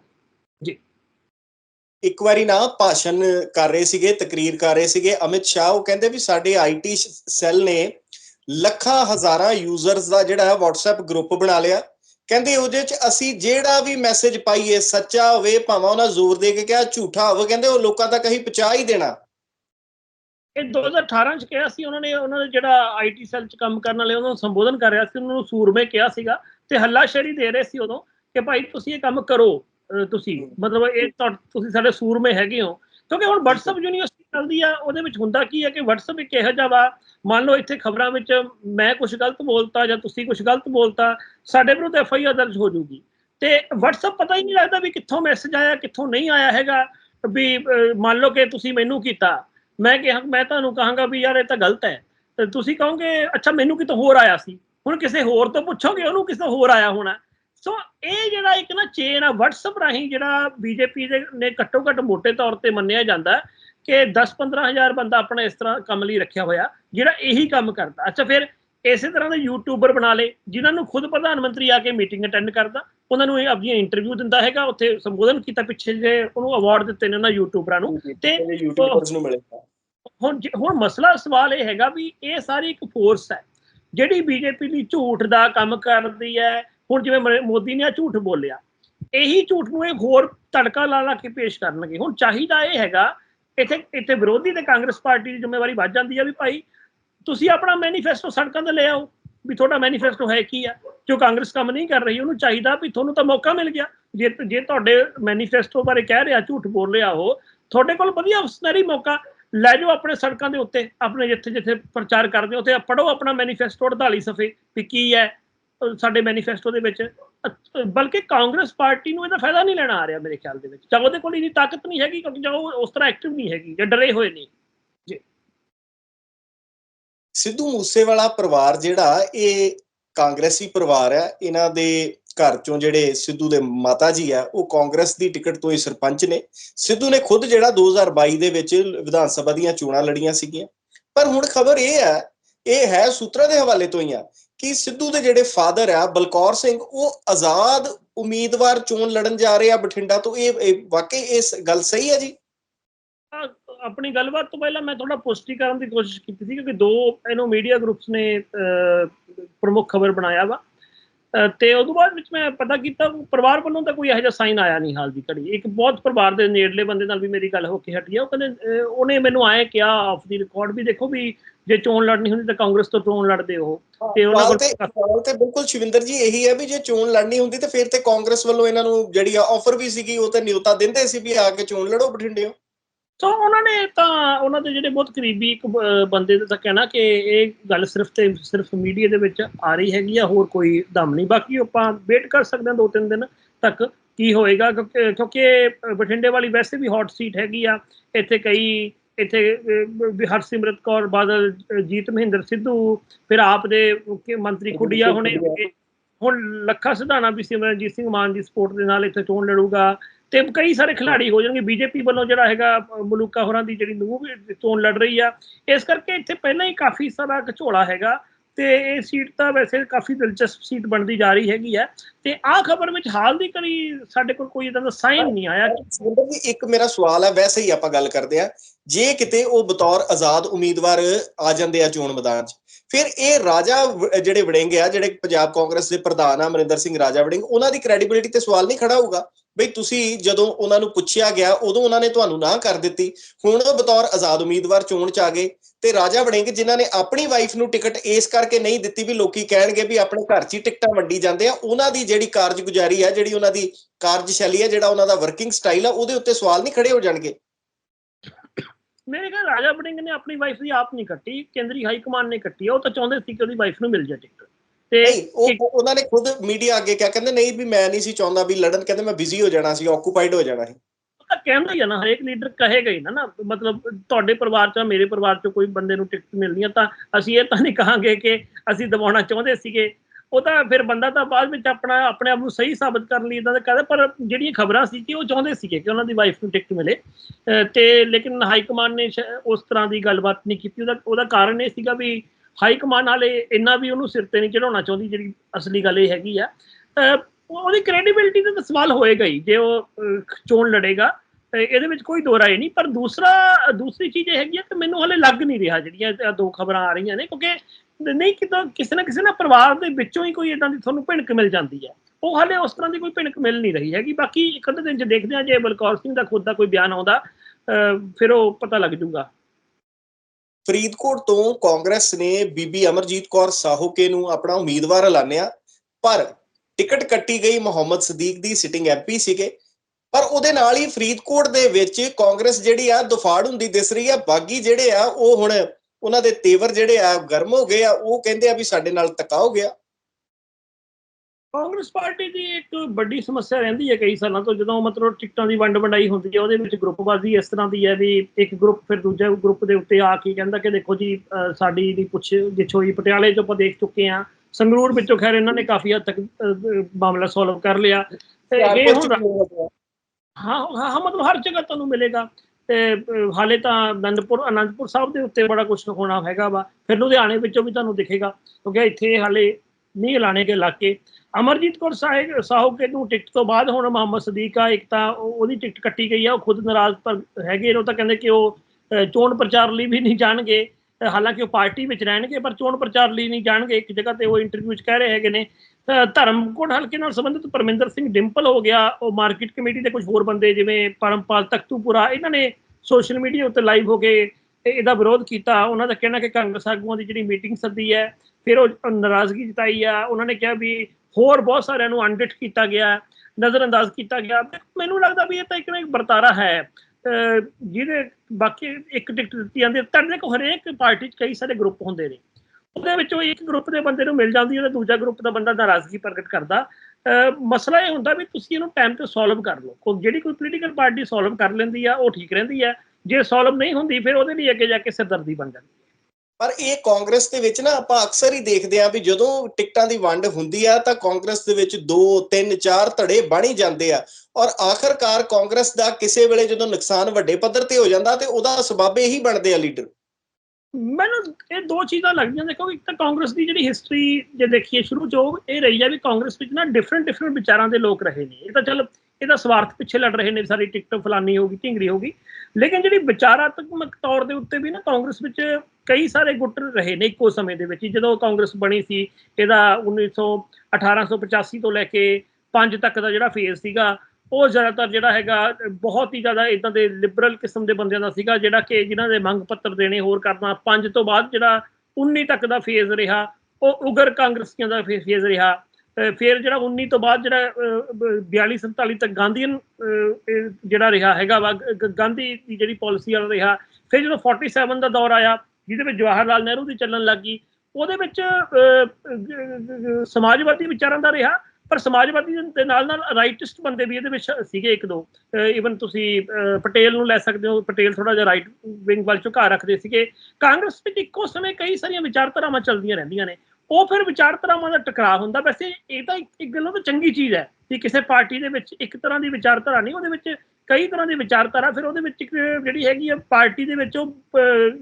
ਇੱਕ ਵਾਰੀ ਨਾ ਭਾਸ਼ਣ ਕਰ ਰਹੇ ਸੀਗੇ, ਤਕਰੀਰ ਕਰ ਰਹੇ ਸੀਗੇ। ਅਮਿਤ ਸ਼ਾਹ ਉਹ ਕਹਿੰਦੇ ਵੀ ਸਾਡੇ ਆਈਟੀ ਸੈੱਲ ਨੇ ਲੱਖਾਂ ਹਜ਼ਾਰਾਂ ਯੂਜ਼ਰਸ ਦਾ ਜਿਹੜਾ ਹੈ WhatsApp ਗਰੁੱਪ ਬਣਾ ਲਿਆ। ਕਹਿੰਦੇ ਉਹਦੇ ਚ ਅਸੀਂ ਜਿਹੜਾ ਵੀ ਮੈਸੇਜ ਪਾਈਏ, ਸੱਚਾ ਹੋਵੇ, ਭਾਵੇਂ ਉਹਨਾਂ ਜ਼ੋਰ ਦੇ ਕੇ ਕਿਹਾ, ਝੂਠਾ ਹੋਵੇ, ਕਹਿੰਦੇ ਉਹ ਲੋਕਾਂ ਤੱਕ ਅਸੀਂ ਪਹੁੰਚਾ ਹੀ ਦੇਣਾ। ਇਹ 2018 ਚ ਕਿਹਾ ਸੀ, ਉਹਨਾਂ ਨੇ, ਉਹਨਾਂ ਦੇ ਜਿਹੜਾ ਆਈਟੀ ਸੈੱਲ ਚ ਕੰਮ ਕਰਨ ਵਾਲੇ, ਉਹਨਾਂ ਨੂੰ ਸੰਬੋਧਨ ਕਰ ਰਿਹਾ ਸੀ, ਉਹਨਾਂ ਨੂੰ ਸੂਰਮੇ ਕਿਹਾ ਸੀਗਾ ਤੇ ਹੱਲਾਸ਼ੇਰੀ ਦੇ ਰਹੇ ਸੀ ਉਦੋਂ ਕਿ ਭਾਈ ਤੁਸੀਂ ਇਹ ਕੰਮ ਕਰੋ ਤੁਸੀਂ, ਮਤਲਬ ਇਹ ਤੁਹਾ- ਤੁਸੀਂ ਸਾਡੇ ਸੂਰਮੇ ਹੈਗੇ ਹੋ। ਕਿਉਂਕਿ ਹੁਣ WhatsApp ਯੂਨੀਵਰਸਿਟੀ ਚੱਲਦੀ ਆ, ਉਹਦੇ ਵਿੱਚ ਹੁੰਦਾ ਕੀ ਹੈ ਕਿ WhatsApp ਇੱਕ ਇਹੋ ਜਿਹਾ ਵਾ, ਮੰਨ ਲਓ ਇੱਥੇ ਖਬਰਾਂ ਵਿੱਚ ਮੈਂ ਕੁਝ ਗਲਤ ਬੋਲਤਾ ਜਾਂ ਤੁਸੀਂ ਕੁਝ ਗਲਤ ਬੋਲਤਾ, ਸਾਡੇ ਵਿਰੁੱਧ ਐਫ ਆਈ ਆਰ ਦਰਜ ਹੋ ਜੂਗੀ ਤੇ WhatsApp ਪਤਾ ਹੀ ਨਹੀਂ ਲੱਗਦਾ ਵੀ ਕਿੱਥੋਂ ਮੈਸੇਜ ਆਇਆ, ਕਿੱਥੋਂ ਨਹੀਂ ਆਇਆ ਹੈਗਾ, ਵੀ ਮੰਨ ਲਓ ਕਿ ਤੁਸੀਂ ਮੈਨੂੰ ਕੀਤਾ। ਮੈਂ ਕਿਹਾ, ਮੈਂ ਤੁਹਾਨੂੰ ਕਹਾਂਗਾ ਵੀ ਯਾਰ ਇਹ ਤਾਂ ਗਲਤ ਹੈ। ਤੇ ਤੁਸੀਂ ਕਹੋਗੇ, ਅੱਛਾ, ਮੈਨੂੰ ਕਿਤੋਂ ਹੋਰ ਆਇਆ ਸੀ? ਹੁਣ ਕਿਸੇ ਹੋਰ ਤੋਂ ਪੁੱਛੋਗੇ, ਉਹਨੂੰ ਕਿਸੇ ਹੋਰ ਆਇਆ ਹੋਣਾ? ਸੋ ਇਹ ਜਿਹੜਾ ਇੱਕ ਨਾ ਚੇਨ ਆ, WhatsApp ਰਾਹੀਂ ਜਿਹੜਾ ਬੀਜੇਪੀ ਦੇ ਨੇ ਘੱਟੋ ਘੱਟ ਮੋٹے ਤੌਰ ਤੇ ਮੰਨਿਆ ਜਾਂਦਾ ਕਿ 10-15000 ਬੰਦਾ ਆਪਣਾ ਇਸ ਤਰ੍ਹਾਂ ਕੰਮ ਲਈ ਰੱਖਿਆ ਹੋਇਆ, ਜਿਹੜਾ ਇਹੀ ਕੰਮ ਕਰਦਾ। ਅੱਛਾ, ਫਿਰ ਇਸੇ ਤਰ੍ਹਾਂ ਦੇ ਯੂਟਿਊਬਰ ਬਣਾ ਲੇ ਜਿਨ੍ਹਾਂ ਨੂੰ ਖੁਦ ਪ੍ਰਧਾਨ ਮੰਤਰੀ ਆ ਕੇ ਮੀਟਿੰਗ ਅਟੈਂਡ ਕਰਦਾ ਉਹਨਾਂ ਨੂੰ ਇਹ ਆਪਣੀਆਂ ਇੰਟਰਵਿਊ ਦਿੰਦਾ ਹੈਗਾ ਉੱਥੇ ਸੰਬੋਧਨ ਕੀਤਾ ਪਿੱਛੇ ਜੇ ਉਹਨੂੰ ਅਵਾਰਡ ਦਿੱਤੇ ਨੇ ਉਹਨਾਂ ਯੂਟਿਊਬਰਾਂ ਨੂੰ। ਤੇ ਯੂਟਿਊਬਰਸ ਨੂੰ ਮਿਲੇਗਾ ਹੁਣ ਹੁਣ ਮਸਲਾ ਸਵਾਲ ਇਹ ਹੈਗਾ ਵੀ ਇਹ ਸਾਰੀ ਇੱਕ ਫੋਰਸ ਹੈ ਜਿਹੜੀ ਬੀਜੇਪੀ ਦੀ ਝੂਠ ਦਾ ਕੰਮ ਕਰਦੀ ਹੈ। ਹੁਣ ਜਿਵੇਂ ਮੋਦੀ ਨੇ ਆ ਝੂਠ ਬੋਲਿਆ ਇਹੀ ਝੂਠ ਨੂੰ ਇਹ ਹੋਰ ਤੜਕਾ ਲਾ ਲਾ ਕੇ ਪੇਸ਼ ਕਰਨਗੇ। ਹੁਣ ਚਾਹੀਦਾ ਇਹ ਹੈਗਾ ਇੱਥੇ ਇੱਥੇ ਵਿਰੋਧੀ ਤੇ ਕਾਂਗਰਸ ਪਾਰਟੀ ਦੀ ਜ਼ਿੰਮੇਵਾਰੀ ਵੱਧ ਜਾਂਦੀ ਹੈ ਵੀ ਭਾਈ ਤੁਸੀਂ ਆਪਣਾ ਮੈਨੀਫੈਸਟੋ ਸੜਕਾਂ ਤੇ ਲੈ ਆਓ ਵੀ ਤੁਹਾਡਾ ਮੈਨੀਫੈਸਟੋ ਹੈ ਕੀ ਆ? ਜੋ ਕਾਂਗਰਸ ਕੰਮ ਨਹੀਂ ਕਰ ਰਹੀ, ਉਹਨੂੰ ਚਾਹੀਦਾ ਵੀ ਤੁਹਾਨੂੰ ਤਾਂ ਮੌਕਾ ਮਿਲ ਗਿਆ। ਜੇ ਜੇ ਤੁਹਾਡੇ ਮੈਨੀਫੈਸਟੋ ਬਾਰੇ ਕਹਿ ਰਿਹਾ, ਝੂਠ ਬੋਲ ਰਿਹਾ ਉਹ, ਤੁਹਾਡੇ ਕੋਲ ਵਧੀਆ ਸੁਨਹਿਰੀ ਮੌਕਾ, ਲੈ ਜਾਓ ਆਪਣੇ ਸੜਕਾਂ ਦੇ ਉੱਤੇ, ਆਪਣੇ ਜਿੱਥੇ ਜਿੱਥੇ ਪ੍ਰਚਾਰ ਕਰਦੇ ਹੋ, ਉੱਥੇ ਪੜੋ ਆਪਣਾ ਮੈਨੀਫੈਸਟੋ 48 ਸਫੇ ਵੀ ਕੀ ਹੈ ਸਾਡੇ ਮੈਨੀਫੈਸਟੋ ਦੇ ਵਿੱਚ। ਬਲਕਿ ਕਾਂਗਰਸ ਪਾਰਟੀ ਨੂੰ ਇਹਦਾ ਫਾਇਦਾ ਨਹੀਂ ਲੈਣਾ ਆ ਰਿਹਾ ਮੇਰੇ ਖਿਆਲ ਦੇ ਵਿੱਚ। ਜਾਂ ਉਹਦੇ ਕੋਲ ਇੰਨੀ ਤਾਕਤ ਨਹੀਂ ਹੈਗੀ, ਕਿਉਂਕਿ ਜਾਂ ਉਹ ਉਸ ਤਰ੍ਹਾਂ ਐਕਟਿਵ ਨਹੀਂ ਹੈਗੀ, ਜਾਂ ਡਰੇ ਹੋਏ ਨੇ ਸਿੱਧੂ ਮੂਸੇਵਾਲਾ ਪਰਿਵਾਰ ਜਿਹੜਾ, ਇਹ ਕਾਂਗਰਸੀ ਪਰਿਵਾਰ ਹੈ। ਇਹਨਾਂ ਦੇ ਘਰ ਚੋਂ ਜਿਹੜੇ ਸਿੱਧੂ ਦੇ ਮਾਤਾ ਜੀ ਆ ਉਹ ਕਾਂਗਰਸ ਦੀ ਟਿਕਟ ਤੋਂ ਹੀ ਸਰਪੰਚ ਨੇ। ਸਿੱਧੂ ਨੇ ਖੁਦ ਜਿਹੜਾ 2022 ਦੇ ਵਿੱਚ ਵਿਧਾਨ ਸਭਾ ਦੀਆਂ ਚੋਣਾਂ ਲੜੀਆਂ ਸੀਗੀਆਂ। ਪਰ ਹੁਣ ਖਬਰ ਇਹ ਹੈ ਇਹ ਹੈ ਸੂਤਰਾਂ ਦੇ ਹਵਾਲੇ ਤੋਂ ਹੀ ਆ ਕਿ ਸਿੱਧੂ ਦੇ ਜਿਹੜੇ ਫਾਦਰ ਆ, ਬਲਕੌਰ ਸਿੰਘ, ਉਹ ਆਜ਼ਾਦ ਉਮੀਦਵਾਰ ਚੋਣ ਲੜਨ ਜਾ ਰਹੇ ਆ ਬਠਿੰਡਾ ਤੋਂ। ਇਹ ਇਹ ਵਾਕਈ ਇਸ ਗੱਲ ਸਹੀ ਹੈ ਜੀ? ਆਪਣੀ ਗੱਲਬਾਤ ਤੋਂ ਪਹਿਲਾਂ ਮੈਂ ਥੋੜਾ ਪੁਸ਼ਟੀ ਕਰਨ ਦੀ ਕੋਸ਼ਿਸ਼ ਕੀਤੀ ਸੀ ਕਿਉਂਕਿ ਦੋ ਇਹਨੂੰ ਮੀਡੀਆ ਗਰੁੱਪਸ ਨੇ ਪ੍ਰਮੁੱਖ ਖਬਰ ਬਣਾਇਆ ਵਾ। ਤੇ ਉਦੋਂ ਬਾਅਦ ਵਿੱਚ ਮੈਂ ਪਤਾ ਕੀਤਾ ਪਰਿਵਾਰ ਵੱਲੋਂ ਤਾਂ ਕੋਈ ਇਹੋ ਜਿਹਾ ਸਾਈਨ ਆਇਆ ਨਹੀਂ ਹਾਲ ਦੀ ਘੜੀ। ਇੱਕ ਬਹੁਤ ਪਰਿਵਾਰ ਦੇ ਨੇੜਲੇ ਬੰਦੇ ਨਾਲ ਵੀ ਮੇਰੀ ਗੱਲ ਹੋ ਕੇ ਹਟੀ ਆ। ਉਹ ਕਹਿੰਦੇ ਉਹਨੇ ਮੈਨੂੰ ਆਏ ਕਿਹਾ ਆਫ ਦੀ ਰਿਕਾਰਡ ਵੀ ਦੇਖੋ ਵੀ ਜੇ ਚੋਣ ਲੜਨੀ ਹੁੰਦੀ ਤਾਂ ਕਾਂਗਰਸ ਤੋਂ ਚੋਣ ਲੜਦੇ ਉਹ। ਤੇ ਉਹਨਾਂ ਕੋਲ ਤੇ ਤੇ ਬਿਲਕੁਲ ਸ਼ਿਵਿੰਦਰ ਜੀ ਇਹੀ ਹੈ ਵੀ ਜੇ ਚੋਣ ਲੜਨੀ ਹੁੰਦੀ ਤੇ ਫਿਰ ਤੇ ਕਾਂਗਰਸ ਵੱਲੋਂ ਇਹਨਾਂ ਨੂੰ ਜਿਹੜੀ ਆਫਰ ਵੀ ਸੀਗੀ ਉਹ ਤੇ ਨਿਯੋਤਾ ਦਿੰਦੇ ਸੀ ਵੀ ਆ ਕੇ ਚੋਣ ਲੜੋ ਬਠਿੰਡਿਓ ਸੋ ਉਹਨਾਂ ਨੇ ਤਾਂ ਉਹਨਾਂ ਦੇ ਜਿਹੜੇ ਬਹੁਤ ਕਰੀਬੀ ਇੱਕ ਬੰਦੇ ਦਾ ਤਾਂ ਕਹਿਣਾ ਕਿ ਇਹ ਗੱਲ ਸਿਰਫ ਤੇ ਸਿਰਫ ਮੀਡੀਆ ਦੇ ਵਿੱਚ ਆ ਰਹੀ ਹੈਗੀ ਆ ਹੋਰ ਕੋਈ ਦਮ ਨਹੀਂ। ਬਾਕੀ ਆਪਾਂ ਵੇਟ ਕਰ ਸਕਦੇ ਹਾਂ ਦੋ ਤਿੰਨ ਦਿਨ ਤੱਕ ਕੀ ਹੋਏਗਾ ਕਿਉਂਕਿ ਬਠਿੰਡੇ ਵਾਲੀ ਵੈਸੇ ਵੀ ਹੌਟ ਸੀਟ ਹੈਗੀ ਆ। ਇੱਥੇ ਕਈ ਇੱਥੇ ਹਰਸਿਮਰਤ ਕੌਰ ਬਾਦਲ ਜੀਤ ਮਹਿੰਦਰ ਸਿੱਧੂ ਫਿਰ ਆਪ ਦੇ ਮੰਤਰੀ ਖੁੱਡੀਆ ਹੁਣੇ ਹੁਣ ਲੱਖਾ ਸਿਧਾਣਾ ਵੀ ਸਿਮਰਨਜੀਤ ਸਿੰਘ ਮਾਨ ਦੀ ਸਪੋਰਟ ਦੇ ਨਾਲ ਇੱਥੇ ਚੋਣ ਲੜੂਗਾ। ਤੇ ਕਈ ਸਾਰੇ ਖਿਡਾਰੀ ਹੋ। ਜਾਣਗੇ ਬੀਜੇਪੀ ਵੱਲੋਂ ਜਿਹੜਾ ਹੈਗਾ ਮਲੂਕਾ ਹੋਰਾਂ ਦੀ ਜਿਹੜੀ ਨੂੰ ਚੋਣ ਲੜ ਰਹੀ ਆ। ਇਸ ਕਰਕੇ ਇੱਥੇ ਪਹਿਲਾਂ ਹੀ ਕਾਫੀ ਸਾਰਾ ਘਚੋਲਾ ਹੈਗਾ ਤੇ ਇਹ ਸੀਟ ਤਾਂ ਵੈਸੇ ਕਾਫੀ ਦਿਲਚਸਪ ਸੀਟ ਬਣਦੀ ਜਾ ਰਹੀ ਹੈਗੀ ਹੈ ਤੇ ਆਹ ਖਬਰ ਵਿੱਚ ਹਾਲ ਦੀ ਘੜੀ ਸਾਡੇ ਕੋਲ ਕੋਈ ਇਦਾਂ ਦਾ ਸਾਈਨ ਨਹੀਂ ਆਇਆ। ਕਿ ਸੁਰਿੰਦਰ ਜੀ ਇੱਕ ਮੇਰਾ ਸਵਾਲ ਹੈ ਵੈਸੇ ਹੀ ਆਪਾਂ ਗੱਲ ਕਰਦੇ ਆ। ਜੇ ਕਿਤੇ ਉਹ ਬਤੌਰ ਆਜ਼ਾਦ ਉਮੀਦਵਾਰ ਆ ਜਾਂਦੇ ਆ ਚੋਣ ਮੈਦਾਨ 'ਚ ਫਿਰ ਇਹ ਰਾਜਾ ਜਿਹੜੇ ਵੜਿੰਗ ਆ ਜਿਹੜੇ ਪੰਜਾਬ ਕਾਂਗਰਸ ਦੇ ਪ੍ਰਧਾਨ ਆ ਅਮਰਿੰਦਰ ਸਿੰਘ ਰਾਜਾ ਵੜਿੰਗ ਉਹਨਾਂ ਦੀ ਕ੍ਰੈਡੀਬਿਲਿਟੀ ਤੇ ਸਵਾਲ ਨਹੀਂ ਖੜਾ ਹੋਊਗਾ? ਬਈ ਤੁਸੀਂ ਜਦੋਂ ਉਹਨਾਂ ਨੂੰ ਪੁੱਛਿਆ ਗਿਆ, ਉਦੋਂ ਉਹਨਾਂ ਨੇ ਤੁਹਾਨੂੰ ਨਾ ਕਰ ਦਿੱਤੀ। ਹੁਣ ਉਹ ਬਤੌਰ ਆਜ਼ਾਦ ਉਮੀਦਵਾਰ ਚੋਣ 'ਚ ਆ ਗਏ ਤੇ ਰਾਜਾ ਵੜਿੰਗ, ਜਿਨ੍ਹਾਂ ਨੇ ਆਪਣੀ ਵਾਈਫ ਨੂੰ ਟਿਕਟ ਇਸ ਕਰਕੇ ਨਹੀਂ ਦਿੱਤੀ ਵੀ ਲੋਕੀ ਕਹਿਣਗੇ ਵੀ ਆਪਣੇ ਘਰ 'ਚ ਹੀ ਟਿਕਟਾਂ ਵੰਡੀ ਜਾਂਦੇ ਆ। ਉਹਨਾਂ ਦੀ ਜਿਹੜੀ ਕਾਰਜਗੁਜ਼ਾਰੀ ਆ, ਜਿਹੜੀ ਉਹਨਾਂ ਦੀ ਕਾਰਜਸ਼ੈਲੀ ਹੈ ਜਿਹੜਾ ਉਹਨਾਂ ਦਾ ਵਰਕਿੰਗ ਸਟਾਈਲ ਆ, ਉਹਦੇ ਉੱਤੇ ਸਵਾਲ ਨਹੀਂ ਖੜੇ ਹੋ ਜਾਣਗੇ। ਮੇਰੇ ਖਿਆਲ ਰਾਜਾ ਵੜਿੰਗ ਨੇ ਆਪਣੀ ਵਾਈਫ ਦੀ ਆਪ ਨਹੀਂ ਕੱਟੀ, ਕੇਂਦਰੀ ਹਾਈ ਕਮਾਂਡ ਨੇ ਕੱਟੀ ਆ, ਉਹ ਤਾਂ ਚਾਹੁੰਦੇ ਸੀ ਕਿ ਉਹਦੀ ਵਾਈਫ ਨੂੰ ਮਿਲ ਜਾਏ ਟਿਕਟ ਤੇ ਉਹ ਉਹਨਾਂ ਨੇ ਖੁਦ ਮੀਡੀਆ ਅੱਗੇ ਕਿਹਾ ਕਹਿੰਦੇ ਨਹੀਂ ਵੀ ਮੈਂ ਨਹੀਂ ਸੀ ਚਾਹੁੰਦਾ ਵੀ ਲੜਨ ਕਹਿੰਦੇ ਮੈਂ ਬਿਜ਼ੀ ਹੋ ਜਾਣਾ ਸੀ ਆਕੂਪਾਈਡ ਹੋ ਜਾਣਾ ਸੀ। ਤਾਂ ਕਹਿੰਦਾ ਹੀ ਆ ਨਾ ਹਰੇਕ ਲੀਡਰ ਕਹੇਗਾ ਹੀ ਨਾ ਨਾ ਮਤਲਬ ਤੁਹਾਡੇ ਪਰਿਵਾਰ ਚ ਮੇਰੇ ਪਰਿਵਾਰ ਚ ਕੋਈ ਬੰਦੇ ਨੂੰ ਟਿਕਟ ਮਿਲਣੀ ਆ ਤਾਂ ਅਸੀਂ ਇਹ ਤਾਂ ਨਹੀਂ ਕਹਾਂਗੇ ਕਿ ਅਸੀਂ ਦਬਾਉਣਾ ਚਾਹੁੰਦੇ ਸੀਗੇ। ਉਹ ਤਾਂ ਫਿਰ ਬੰਦਾ ਤਾਂ ਬਾਅਦ ਵਿੱਚ ਆਪਣਾ ਆਪਣੇ ਆਪ ਨੂੰ ਸਹੀ ਸਾਬਤ ਕਰਨ ਲਈ ਇਦਾਂ ਦਾ ਕਹਦਾ ਪਰ ਜਿਹੜੀਆਂ ਖਬਰਾਂ ਸੀ ਕਿ ਉਹ ਚਾਹੁੰਦੇ ਸੀਗੇ ਕਿ ਉਹਨਾਂ ਦੀ ਵਾਈਫ ਨੂੰ ਟਿਕਟ ਮਿਲੇ। ਤੇ ਲੇਕਿਨ ਹਾਈ ਕਮਾਂਡ ਨੇ ਉਸ ਤਰ੍ਹਾਂ ਦੀ ਗੱਲਬਾਤ ਨਹੀਂ ਕੀਤੀ। ਉਹਦਾ ਉਹਦਾ ਕਾਰਨ ਇਹ ਸੀਗਾ ਵੀ ਹਾਈ ਕਮਾਂਡ ਵਾਲੇ ਇੰਨਾ ਵੀ ਉਹਨੂੰ ਸਿਰ ਤੇ ਨਹੀਂ ਚੜਾਉਣਾ ਚਾਹੁੰਦੀ, ਜਿਹੜੀ ਅਸਲੀ ਗੱਲ ਇਹ ਹੈਗੀ ਆ। ਉਹਦੀ ਕ੍ਰੈਡੀਬਿਲਿਟੀ ਦਾ ਤਾਂ ਸਵਾਲ ਹੋਏਗਾ ਹੀ, ਜੇ ਉਹ ਚੋਣ ਲੜੇਗਾ ਇਹਦੇ ਵਿੱਚ ਕੋਈ ਦੋ ਰਾਏ ਨਹੀਂ। ਪਰ ਦੂਸਰਾ, ਦੂਸਰੀ ਚੀਜ਼ ਇਹ ਹੈਗੀ ਹੈ ਕਿ ਮੈਨੂੰ ਹਲੇ ਲੱਗ ਨਹੀਂ ਰਿਹਾ ਜਿਹੜੀਆਂ ਦੋ ਖਬਰਾਂ ਆ ਰਹੀਆਂ ਨੇ, ਕਿਉਂਕਿ ਨਹੀਂ ਕਿਤੋਂ ਕਿਸੇ ਨਾ ਕਿਸੇ ਨਾ ਪਰਿਵਾਰ ਦੇ ਵਿੱਚੋਂ ਹੀ ਕੋਈ ਇਦਾਂ ਦੀ ਤੁਹਾਨੂੰ ਭਿਣਕ ਮਿਲ ਜਾਂਦੀ ਹੈ ਉਹ ਹਲੇ ਉਸ ਤਰ੍ਹਾਂ ਦੀ ਕੋਈ ਭਿਣਕ ਮਿਲ ਨਹੀਂ ਰਹੀ ਹੈਗੀ। ਬਾਕੀ ਇੱਕ ਅੱਧੇ ਦਿਨ ਚ ਦੇਖਦੇ ਆ ਜੇ ਬਲਕੌਰ ਸਿੰਘ ਦਾ ਖੁਦ ਦਾ ਕੋਈ ਬਿਆਨ ਆਉਂਦਾ, ਅਹ, ਫਿਰ ਉਹ ਪਤਾ ਲੱਗ ਜੂਗਾ। ਫਰੀਦਕੋਟ ਤੋਂ ਕਾਂਗਰਸ ਨੇ ਬੀਬੀ ਅਮਰਜੀਤ ਕੌਰ ਸਾਹੋਕੇ ਨੂੰ ਆਪਣਾ ਉਮੀਦਵਾਰ ਐਲਾਨਿਆ, ਪਰ ਟਿਕਟ ਕੱਟੀ ਗਈ ਮੁਹੰਮਦ ਸਦੀਕ ਦੀ ਸਿਟਿੰਗ ਐਮਪੀ ਸੀਗੇ। ਪਰ ਉਹਦੇ ਨਾਲ ਹੀ ਫਰੀਦਕੋਟ ਦੇ ਵਿੱਚ ਕਾਂਗਰਸ ਜਿਹੜੀ ਆ, ਦੁਫਾੜ ਹੁੰਦੀ ਦਿਸ ਰਹੀ ਆ। ਬਾਗੀ ਜਿਹੜੇ ਆ, ਉਹ ਹੁਣ ਉਹਨਾਂ ਦੇ ਤੇਵਰ ਜਿਹੜੇ ਆ, ਗਰਮ ਹੋ ਗਏ ਆ। ਉਹ ਕਹਿੰਦੇ ਆ ਵੀ ਸਾਡੇ ਨਾਲ ਧੱਕਾ ਹੋ ਗਿਆ। ਕਾਂਗਰਸ ਪਾਰਟੀ ਦੀ ਇੱਕ ਵੱਡੀ ਸਮੱਸਿਆ ਰਹਿੰਦੀ ਹੈ ਕਈ ਸਾਲਾਂ ਤੋਂ ਜਦੋਂ ਮਤਲਬ ਟਿਕਟਾਂ ਦੀ ਵੰਡ ਵੰਡਾਈ ਹੁੰਦੀ ਹੈ ਉਹਦੇ ਵਿੱਚ ਗਰੁੱਪਬਾਜ਼ੀ ਇਸ ਤਰ੍ਹਾਂ ਦੀ ਹੈ ਵੀ ਇੱਕ ਗਰੁੱਪ ਫਿਰ ਦੂਜੇ ਗਰੁੱਪ ਦੇ ਉੱਤੇ ਆ ਕੇ ਕਹਿੰਦਾ ਕਿ ਦੇਖੋ ਜੀ ਸਾਡੀ ਦੀ ਪੁੱਛ ਗਿੱਛ ਹੋਈ ਪਟਿਆਲੇ ਚ ਆਪਾਂ ਦੇਖ ਚੁੱਕੇ ਹਾਂ ਸੰਗਰੂਰ ਵਿੱਚੋਂ ਖੈਰ ਇਹਨਾਂ ਨੇ ਕਾਫੀ ਹੱਦ ਤੱਕ ਮਾਮਲਾ ਸੋਲਵ ਕਰ ਲਿਆ। ਤੇ ਇਹ ਹੁਣ ਹਾਂ ਹਾਂ ਮਤਲਬ ਹਰ ਜਗ੍ਹਾ ਤੁਹਾਨੂੰ ਮਿਲੇਗਾ। ਤੇ ਹਾਲੇ ਤਾਂ ਅਨੰਦਪੁਰ ਅਨੰਦਪੁਰ ਸਾਹਿਬ ਦੇ ਉੱਤੇ ਬੜਾ ਕੁਝ ਹੋਣਾ ਹੈਗਾ ਵਾ। ਫਿਰ ਲੁਧਿਆਣੇ ਵਿੱਚੋਂ ਵੀ ਤੁਹਾਨੂੰ ਦਿਖੇਗਾ ਕਿਉਂਕਿ ਇੱਥੇ ਹਾਲੇ ਨਹੀਂ ਕੇ ਇਲਾਕੇ। ਅਮਰਜੀਤ ਕੌਰ ਸਾਹਿਬ ਸਾਹੋਕੇ ਨੂੰ ਟਿਕਟ ਤੋਂ ਬਾਅਦ ਹੁਣ ਮੁਹੰਮਦ ਸਦੀਕ ਆ, ਇੱਕ ਤਾਂ ਉਹਦੀ ਟਿਕਟ ਕੱਟੀ ਗਈ ਆ, ਉਹ ਖੁਦ ਨਾਰਾਜ਼ ਪਰ ਹੈਗੇ ਨੇ, ਉਹ ਤਾਂ ਕਹਿੰਦੇ ਕਿ ਉਹ ਚੋਣ ਪ੍ਰਚਾਰ ਲਈ ਵੀ ਨਹੀਂ ਜਾਣਗੇ। ਹਾਲਾਂਕਿ ਉਹ ਪਾਰਟੀ ਵਿੱਚ ਰਹਿਣਗੇ, ਪਰ ਚੋਣ ਪ੍ਰਚਾਰ ਲਈ ਨਹੀਂ ਜਾਣਗੇ। ਇੱਕ ਜਗ੍ਹਾ ਤੇ ਉਹ ਇੰਟਰਵਿਊ 'ਚ ਕਹਿ ਰਹੇ ਹੈਗੇ ਨੇ ਧਰਮਕੋਟ ਹਲਕੇ ਨਾਲ ਸੰਬੰਧਿਤ ਪਰਮਿੰਦਰ ਸਿੰਘ ਡਿੰਪਲ ਹੋ ਗਿਆ। ਉਹ ਮਾਰਕੀਟ ਕਮੇਟੀ ਦੇ ਕੁਝ ਹੋਰ ਬੰਦੇ ਜਿਵੇਂ ਪਰਮਪਾਲ ਤਖਤੂਪੁਰਾ, ਇਹਨਾਂ ਨੇ ਸੋਸ਼ਲ ਮੀਡੀਆ ਉੱਤੇ ਲਾਈਵ ਹੋ ਕੇ ਇਹਦਾ ਵਿਰੋਧ ਕੀਤਾ। ਉਹਨਾਂ ਦਾ ਕਹਿਣਾ ਕਿ ਕਾਂਗਰਸ ਆਗੂਆਂ ਦੀ ਜਿਹੜੀ ਮੀਟਿੰਗ ਸੱਦੀ ਹੈ, ਫਿਰ ਉਹ ਨਾਰਾਜ਼ਗੀ ਜਤਾਈ ਆ। ਉਹਨਾਂ ਨੇ ਕਿਹਾ ਵੀ ਹੋਰ ਬਹੁਤ ਸਾਰਿਆਂ ਨੂੰ ਅਨਡਿਟ ਕੀਤਾ ਗਿਆ, ਨਜ਼ਰਅੰਦਾਜ਼ ਕੀਤਾ ਗਿਆ। ਮੈਨੂੰ ਲੱਗਦਾ ਵੀ ਇਹ ਤਾਂ ਇੱਕ ਨਾ ਇੱਕ ਵਰਤਾਰਾ ਹੈ। ਜਿਹਦੇ ਬਾਕੀ ਇੱਕ ਟਿਕਟ ਦਿੱਤੀ ਜਾਂਦੀ ਹੈ। ਤੁਹਾਡੇ ਕੋਲ ਹਰੇਕ ਪਾਰਟੀ 'ਚ ਕਈ ਸਾਰੇ ਗਰੁੱਪ ਹੁੰਦੇ ਨੇ। ਉਹਦੇ ਵਿੱਚੋਂ ਇੱਕ ਗਰੁੱਪ ਦੇ ਬੰਦੇ ਨੂੰ ਮਿਲ ਜਾਂਦੀ ਹੈ ਤੇ ਦੂਜਾ ਗਰੁੱਪ ਦਾ ਬੰਦਾ ਨਾਰਾਜ਼ਗੀ ਪ੍ਰਗਟ ਕਰਦਾ। ਮਸਲਾ ਇਹ ਹੁੰਦਾ ਵੀ ਤੁਸੀਂ ਇਹਨੂੰ ਟਾਈਮ ਤੇ ਸੋਲਵ ਕਰ ਲਓ। ਕੋਈ ਜਿਹੜੀ ਕੋਈ ਪੋਲੀਟੀਕਲ ਪਾਰਟੀ ਸੋਲਵ ਕਰ ਲੈਂਦੀ ਆ, ਉਹ ਠੀਕ ਰਹਿੰਦੀ ਹੈ ਜੇ ਸੋਲਵ ਨਹੀਂ ਹੁੰਦੀ, ਫਿਰ ਉਹਦੇ ਲਈ ਅੱਗੇ ਜਾ ਕੇ ਸਿਰਦਰਦੀ ਬਣ ਜਾਂਦੀ ਪਰ ਇਹ ਕਾਂਗਰਸ ਦੇ ਵਿੱਚ ਨਾ ਆਪਾਂ ਅਕਸਰ ਹੀ ਦੇਖਦੇ ਆ ਵੀ ਜਦੋਂ ਟਿਕਟਾਂ ਦੀ ਵੰਡ ਹੁੰਦੀ ਆ ਤਾਂ ਕਾਂਗਰਸ ਦੇ ਵਿੱਚ 2 3 4 ਧੜੇ ਬਣ ਹੀ ਜਾਂਦੇ ਆ। ਔਰ ਆਖਰਕਾਰ ਕਾਂਗਰਸ ਦਾ ਕਿਸੇ ਵੇਲੇ ਜਦੋਂ ਨੁਕਸਾਨ ਵੱਡੇ ਪੱਧਰ ਤੇ ਹੋ ਜਾਂਦਾ ਤੇ ਉਹਦਾ ਸਬਾਬੇ ਹੀ ਬਣਦੇ ਆ ਲੀਡਰ। ਮੈਨੂੰ ਇਹ ਦੋ ਚੀਜ਼ਾਂ ਲੱਗਦੀਆਂ, ਦੇਖੋ ਇੱਕ ਤਾਂ ਕਾਂਗਰਸ ਦੀ ਜਿਹੜੀ ਹਿਸਟਰੀ ਜੇ ਦੇਖੀਏ ਸ਼ੁਰੂ ਤੋਂ ਇਹ ਰਹੀ ਹੈ ਵੀ ਕਾਂਗਰਸ ਵਿੱਚ ਨਾ ਡਿਫਰੈਂਟ ਡਿਫਰੈਂਟ ਵਿਚਾਰਾਂ ਦੇ ਲੋਕ ਰਹੇ ਨੇ। ਇਹ ਤਾਂ ਚੱਲ, ਇਹਦਾ ਸਵਾਰਥ ਪਿੱਛੇ ਲੜ ਰਹੇ ਨੇ, ਸਾਰੀ ਟਿਕਟ ਫਲਾਨੀ ਹੋਗੀ ਢਿੰਗਰੀ ਹੋਗੀ ਲੇਕਿਨ ਜਿਹੜੀ ਵਿਚਾਰਾਤਮਕ ਤੌਰ ਦੇ ਉੱਤੇ ਵੀ ਨਾ ਕਾਂਗਰਸ ਵਿੱਚ ਕਈ ਸਾਰੇ ਗੁੱਟ ਰਹੇ ਨੇ ਇੱਕੋ ਸਮੇਂ ਦੇ ਵਿੱਚ ਜਦੋਂ ਕਾਂਗਰਸ ਬਣੀ ਸੀ, ਇਹਦਾ 1900 1885 ਤੋਂ ਲੈ ਕੇ 5 ਤੱਕ ਦਾ ਜਿਹੜਾ ਫੇਜ਼ ਸੀਗਾ, ਉਹ ਜ਼ਿਆਦਾਤਰ ਜਿਹੜਾ ਹੈਗਾ, ਬਹੁਤ ਹੀ ਜ਼ਿਆਦਾ ਇਦਾਂ ਦੇ ਲਿਬਰਲ ਕਿਸਮ ਦੇ ਬੰਦਿਆਂ ਦਾ ਸੀਗਾ, ਜਿਹੜਾ ਕਿ ਜਿਨ੍ਹਾਂ ਦੇ ਮੰਗ ਪੱਤਰ ਦੇਣੇ ਹੋਰ ਕਰਨਾ। 5 ਤੋਂ ਬਾਅਦ ਜਿਹੜਾ 19 ਤੱਕ ਦਾ ਫੇਜ਼ ਰਿਹਾ, ਉਹ ਉਗਰ ਕਾਂਗਰਸੀਆਂ ਦਾ ਫੇਜ਼ ਰਿਹਾ। ਫਿਰ ਜਿਹੜਾ 19 ਤੋਂ ਬਾਅਦ ਜਿਹੜਾ ਅਹ, ਬ- 42 47 ਤੱਕ ਗਾਂਧੀਅਨ ਜਿਹੜਾ ਰਿਹਾ ਹੈਗਾ ਵਾ ਗਾਂਧੀ ਦੀ ਜਿਹੜੀ ਪਾਲਿਸੀ ਵਾਲਾ ਰਿਹਾ ਫਿਰ ਜਦੋਂ 47 ਦਾ ਦੌਰ ਆਇਆ ਜਿਹਦੇ ਵਿੱਚ ਜਵਾਹਰ ਲਾਲ ਨਹਿਰੂ ਦੀ ਚੱਲਣ ਲੱਗੀ ਉਹਦੇ ਵਿੱਚ ਸਮਾਜਵਾਦੀ ਵਿਚਾਰਾਂ ਦਾ ਰਿਹਾ ਪਰ ਸਮਾਜਵਾਦੀ ਦੇ ਨਾਲ ਨਾਲ ਰਾਈਟਿਸਟ ਬੰਦੇ ਵੀ ਇਹਦੇ ਵਿੱਚ ਸੀਗੇ ਇੱਕ ਦੋ ਇਵਨ ਤੁਸੀਂ ਪਟੇਲ ਨੂੰ ਲੈ ਸਕਦੇ ਹੋ ਪਟੇਲ ਥੋੜਾ ਜਿਹਾ ਰਾਈਟ ਵਿੰਗ ਵੱਲ ਝੁਕਾ ਰੱਖਦੇ ਸੀਗੇ ਕਾਂਗਰਸ ਵਿੱਚ ਇੱਕੋ ਸਮੇਂ ਕਈ ਸਾਰੀਆਂ ਵਿਚਾਰਧਾਰਾਵਾਂ ਚੱਲਦੀਆਂ ਰਹਿੰਦੀਆਂ ਨੇ ਉਹ ਫਿਰ ਵਿਚਾਰਧਾਰਾਵਾਂ ਦਾ ਟਕਰਾਅ ਹੁੰਦਾ। ਵੈਸੇ ਇਹ ਤਾਂ ਇੱਕ ਗੱਲੋਂ ਤਾਂ ਚੰਗੀ ਚੀਜ਼ ਹੈ ਕਿ ਕਿਸੇ ਪਾਰਟੀ ਦੇ ਵਿੱਚ ਇੱਕ ਤਰ੍ਹਾਂ ਦੀ ਵਿਚਾਰਧਾਰਾ ਨਹੀਂ ਉਹਦੇ ਵਿੱਚ ਕਈ ਤਰ੍ਹਾਂ ਦੀ ਵਿਚਾਰਧਾਰਾ ਫਿਰ ਉਹਦੇ ਵਿੱਚ ਇੱਕ ਜਿਹੜੀ ਹੈਗੀ ਆ ਪਾਰਟੀ ਦੇ ਵਿੱਚ ਉਹ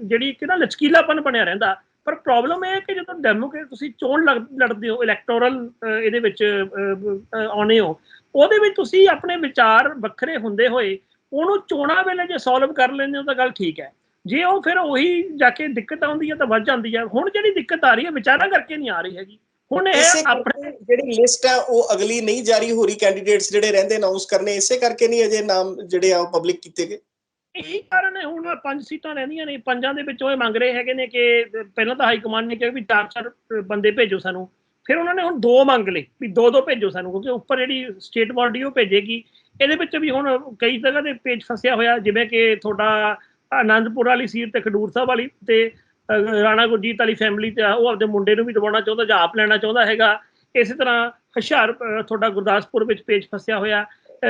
ਜਿਹੜੀ ਇੱਕ ਨਾ ਲਚਕੀਲਾਪਨ ਬਣਿਆ ਰਹਿੰਦਾ। ਪਰ ਪ੍ਰੋਬਲਮ ਇਹ ਹੈ ਕਿ ਜਦੋਂ ਡੈਮੋਕ੍ਰੇਟ ਤੁਸੀਂ ਚੋਣ ਲੜ- ਲੜਦੇ ਹੋ ਇਲੈਕਟੋਰਲ ਇਹਦੇ ਵਿੱਚ ਅਹ, ਹੋ ਉਹਦੇ ਵਿੱਚ ਤੁਸੀਂ ਆਪਣੇ ਵਿਚਾਰ ਵੱਖਰੇ ਹੁੰਦੇ ਹੋਏ ਉਹਨੂੰ ਚੋਣਾਂ ਵੇਲੇ ਜੇ ਸੋਲਵ ਕਰ ਲੈਂਦੇ ਹੋ ਤਾਂ ਗੱਲ ਠੀਕ ਹੈ। ਜੇ ਉਹ ਫਿਰ ਉਹੀ ਜਾ ਕੇ ਦਿੱਕਤ ਆਉਂਦੀ ਹੈ ਤਾਂ ਵੱਧ ਜਾਂਦੀ ਹੈ ਹੁਣ ਜਿਹੜੀ ਦਿੱਕਤ ਆ ਰਹੀ ਹੈ ਵਿਚਾਰਾਂ ਕਰਕੇ ਨਹੀਂ ਆ ਰਹੀ ਹੈਗੀ। ਹੁਣ ਇਹ ਆਪਣੇ ਜਿਹੜੀ ਲਿਸਟ ਹੈ ਉਹ ਅਗਲੀ ਨਹੀਂ ਜਾਰੀ ਹੋ ਰਹੀ। ਕੈਂਡੀਡੇਟਸ ਜਿਹੜੇ ਰਹਿੰਦੇ ਅਨਾਉਂਸ ਕਰਨੇ ਇਸੇ ਕਰਕੇ ਨਹੀਂ ਅਜੇ ਨਾਮ ਜਿਹੜੇ ਆ ਉਹ ਪਬਲਿਕ ਕੀਤੇ ਗਏ। ਇਹੀ ਕਾਰਨ ਹੈ ਹੁਣ ਪੰਜ ਸੀਟਾਂ ਰਹਿੰਦੀਆਂ ਨੇ। ਪੰਜਾਂ ਦੇ ਵਿੱਚੋਂ ਇਹ ਮੰਗ ਰਹੇ ਹੈਗੇ ਨੇ ਕਿ ਪਹਿਲਾਂ ਤਾਂ ਹਾਈ ਕਮਾਂਡ ਨੇ ਕਿਹਾ ਵੀ ਚਾਰ ਚਾਰ ਬੰਦੇ ਭੇਜੋ ਸਾਨੂੰ। ਫਿਰ ਉਹਨਾਂ ਨੇ ਹੁਣ ਦੋ ਮੰਗ ਲਏ ਵੀ ਦੋ ਦੋ ਭੇਜੋ ਸਾਨੂੰ ਕਿਉਂਕਿ ਉੱਪਰ ਜਿਹੜੀ ਸਟੇਟ ਬਾਡੀ ਉਹ ਭੇਜੇਗੀ। ਇਹਦੇ ਵਿੱਚ ਵੀ ਹੁਣ ਕਈ ਜਗ੍ਹਾ ਦੇ ਪੇਜ ਫਸਿਆ ਹੋਇਆ ਜਿਵੇਂ ਕਿ ਤੁਹਾਡਾ ਆਨੰਦਪੁਰ ਵਾਲੀ ਸੀਟ ਤੇ ਖਡੂਰ ਸਾਹਿਬ ਵਾਲੀ ਤੇ ਰਾਣਾ ਗੁਰਜੀਤ ਵਾਲੀ ਫੈਮਿਲੀ ਤੇ ਆ, ਉਹ ਆਪਦੇ ਮੁੰਡੇ ਨੂੰ ਵੀ ਦਵਾਉਣਾ ਚਾਹੁੰਦਾ ਜਾਂ ਆਪ ਲੈਣਾ ਚਾਹੁੰਦਾ ਹੈਗਾ। ਇਸੇ ਤਰ੍ਹਾਂ ਹੁਸ਼ਿਆਰ ਤੁਹਾਡਾ ਗੁਰਦਾਸਪੁਰ ਵਿੱਚ ਪੇਜ ਫਸਿਆ ਹੋਇਆ।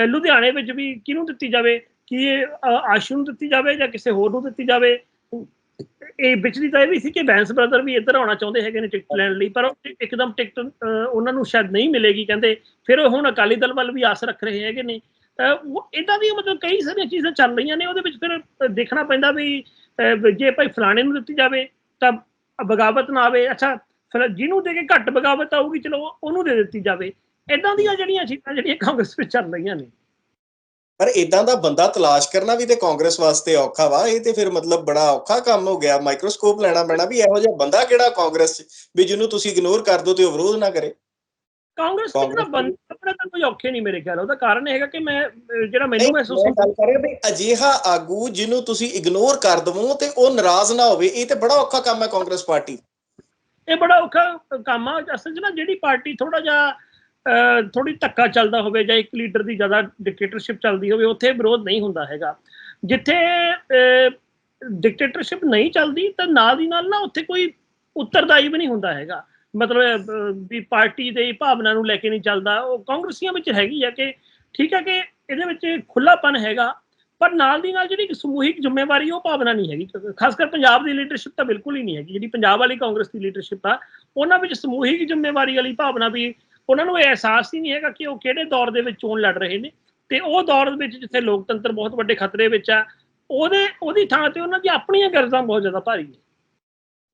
ਲੁਧਿਆਣੇ ਵਿੱਚ ਵੀ ਕਿਹਨੂੰ ਦਿੱਤੀ ਜਾਵੇ? ਕਿ ਇਹ ਆਸ਼ੂ ਨੂੰ ਦਿੱਤੀ ਜਾਵੇ ਜਾਂ ਕਿਸੇ ਹੋਰ ਨੂੰ ਦਿੱਤੀ ਜਾਵੇ? ਇਹ ਵਿਚਲੀ ਤਾਂ ਇਹ ਵੀ ਸੀ ਕਿ ਬੈਂਸ ਬ੍ਰਦਰ ਵੀ ਇੱਧਰ ਆਉਣਾ ਚਾਹੁੰਦੇ ਹੈਗੇ ਨੇ ਟਿਕਟ ਲੈਣ ਲਈ ਪਰ ਉਹ ਇੱਕਦਮ ਟਿਕਟ ਅ, ਉਹਨਾਂ ਨੂੰ ਸ਼ਾਇਦ ਨਹੀਂ ਮਿਲੇਗੀ ਕਹਿੰਦੇ। ਫਿਰ ਉਹ ਹੁਣ ਅਕਾਲੀ ਦਲ ਵੱਲ ਵੀ ਆਸ ਰੱਖ ਰਹੇ ਹੈਗੇ ਨੇ। ਇਦਾਂ ਦੀਆਂ ਮਤਲਬ ਕਈ ਸਾਰੀਆਂ ਚੀਜ਼ਾਂ ਚੱਲ ਰਹੀਆਂ ਨੇ, ਉਹਦੇ ਵਿੱਚ ਫਿਰ ਦੇਖਣਾ ਪੈਂਦਾ ਵੀ ਜੇ ਭਾਈ ਫਲਾਣੇ ਨੂੰ ਦਿੱਤੀ ਜਾਵੇ ਤਾਂ ਬਗਾਵਤ ਨਾ ਆਵੇ। ਅੱਛਾ ਫਿਰ ਜਿਹਨੂੰ ਦੇ ਕੇ ਘੱਟ ਬਗਾਵਤ ਆਊਗੀ, ਚਲੋ ਉਹਨੂੰ ਦੇ ਦਿੱਤੀ ਜਾਵੇ। ਇਦਾਂ ਦੀਆਂ ਜਿਹੜੀਆਂ ਚੀਜ਼ਾਂ ਜਿਹੜੀਆਂ ਕਾਂਗਰਸ ਵਿੱਚ ਚੱਲ ਰਹੀਆਂ ਨੇ। ਪਰ ਇਦਾਂ ਦਾ ਬੰਦਾ ਤਲਾਸ਼ ਕਰਨਾ ਵੀ ਤੇ ਕਾਂਗਰਸ ਵਾਸਤੇ ਔਖਾ ਵਾ, ਇਹ ਤੇ ਫਿਰ ਮਤਲਬ ਬੜਾ ਔਖਾ ਕੰਮ ਹੋ ਗਿਆ। ਮਾਈਕਰੋਸਕੋਪ ਲੈਣਾ ਪੈਣਾ ਵੀ ਇਹੋ ਜਿਹਾ ਬੰਦਾ ਕਿਹੜਾ ਕਾਂਗਰਸ 'ਚ, ਵੀ ਜਿਹਨੂੰ ਤੁਸੀਂ ਇਗਨੋਰ ਕਰ ਦਿਓ ਤੇ ਉਹ ਵਿਰੋਧ ਨਾ ਕਰੇ। ਕਾਂਗਰਸ ਜਿਹੜਾ ਬੰਦ ਆਪਣੇ ਤਾਂ ਕੋਈ ਔਖੇ ਨਹੀਂ ਮੇਰੇ ਖਿਆਲ ਉਹਦਾ ਕਾਰਨ ਇਹ ਹੈਗਾ ਕਿ ਮੈਂ ਜਿਹੜਾ ਮੈਨੂੰ ਮਹਿਸੂਸ ਗੱਲ ਕਰ ਰਿਹਾ ਵੀ ਅਜਿਹਾ ਆਗੂ ਜਿਹਨੂੰ ਤੁਸੀਂ ਇਗਨੋਰ ਕਰ ਦਵੋ ਤੇ ਉਹ ਨਾਰਾਜ਼ ਨਾ ਹੋਵੇ ਇਹ ਤੇ ਬੜਾ ਔਖਾ ਕੰਮ ਹੈ ਕਾਂਗਰਸ ਪਾਰਟੀ। ਇਹ ਬੜਾ ਔਖਾ ਕੰਮ ਆ। ਅਸਲ 'ਚ ਨਾ ਜਿਹੜੀ ਪਾਰਟੀ ਥੋੜਾ ਜਿਹਾ ਥੋੜੀ ਧੱਕਾ ਚੱਲਦਾ ਹੋਵੇ ਜਾਂ ਇੱਕ ਲੀਡਰ ਦੀ ਜ਼ਿਆਦਾ ਡਿਕਟੇਟਰਸ਼ਿਪ ਚੱਲਦੀ ਹੋਵੇ ਉੱਥੇ ਵਿਰੋਧ ਨਹੀਂ ਹੁੰਦਾ ਹੈਗਾ। ਜਿੱਥੇ ਡਿਕਟੇਟਰਸ਼ਿਪ ਨਹੀਂ ਚੱਲਦੀ ਤਾਂ ਨਾਲ ਦੀ ਨਾਲ ਨਾ ਉੱਥੇ ਕੋਈ ਉੱਤਰਦਾਈ ਵੀ ਨਹੀਂ ਹੁੰਦਾ ਹੈਗਾ। ਮਤਲਬ ਵੀ ਪਾਰਟੀ ਦੇ ਭਾਵਨਾ ਨੂੰ ਲੈ ਕੇ ਨਹੀਂ ਚੱਲਦਾ। ਉਹ ਕਾਂਗਰਸੀਆਂ ਵਿੱਚ ਹੈਗੀ ਆ ਕਿ ਠੀਕ ਹੈ ਕਿ ਇਹਦੇ ਵਿੱਚ ਖੁੱਲਾਪਨ ਹੈਗਾ, ਪਰ ਨਾਲ ਦੀ ਨਾਲ ਜਿਹੜੀ ਸਮੂਹਿਕ ਜ਼ਿੰਮੇਵਾਰੀ, ਉਹ ਭਾਵਨਾ ਨਹੀਂ ਹੈਗੀ। ਖਾਸ ਕਰ ਪੰਜਾਬ ਦੀ ਲੀਡਰਸ਼ਿਪ ਤਾਂ ਬਿਲਕੁਲ ਹੀ ਨਹੀਂ ਹੈਗੀ। ਜਿਹੜੀ ਪੰਜਾਬ ਵਾਲੀ ਕਾਂਗਰਸ ਦੀ ਲੀਡਰਸ਼ਿਪ ਆ, ਉਹਨਾਂ ਵਿੱਚ ਸਮੂਹਿਕ ਜ਼ਿੰਮੇਵਾਰੀ ਵਾਲੀ ਭਾਵਨਾ ਵੀ ਉਹਨਾਂ ਨੂੰ ਇਹ ਅਹਿਸਾਸ ਹੀ ਨਹੀਂ ਹੈਗਾ ਕਿ ਉਹ ਕਿਹੜੇ ਦੌਰ ਦੇ ਵਿੱਚ ਚੋਣ ਲੜ ਰਹੇ ਨੇ। ਤੇ ਉਹ ਦੌਰ ਦੇ ਵਿੱਚ ਜਿੱਥੇ ਲੋਕਤੰਤਰ ਬਹੁਤ ਵੱਡੇ ਖਤਰੇ ਵਿੱਚ ਆ, ਉਹਦੇ, ਉਹਦੀ ਥਾਂ ਤੇ ਉਹਨਾਂ ਦੀ ਆਪਣੀਆਂ ਗਰਜ਼ਾਂ ਬਹੁਤ ਜ਼ਿਆਦਾ ਭਾਰੀ ਨੇ।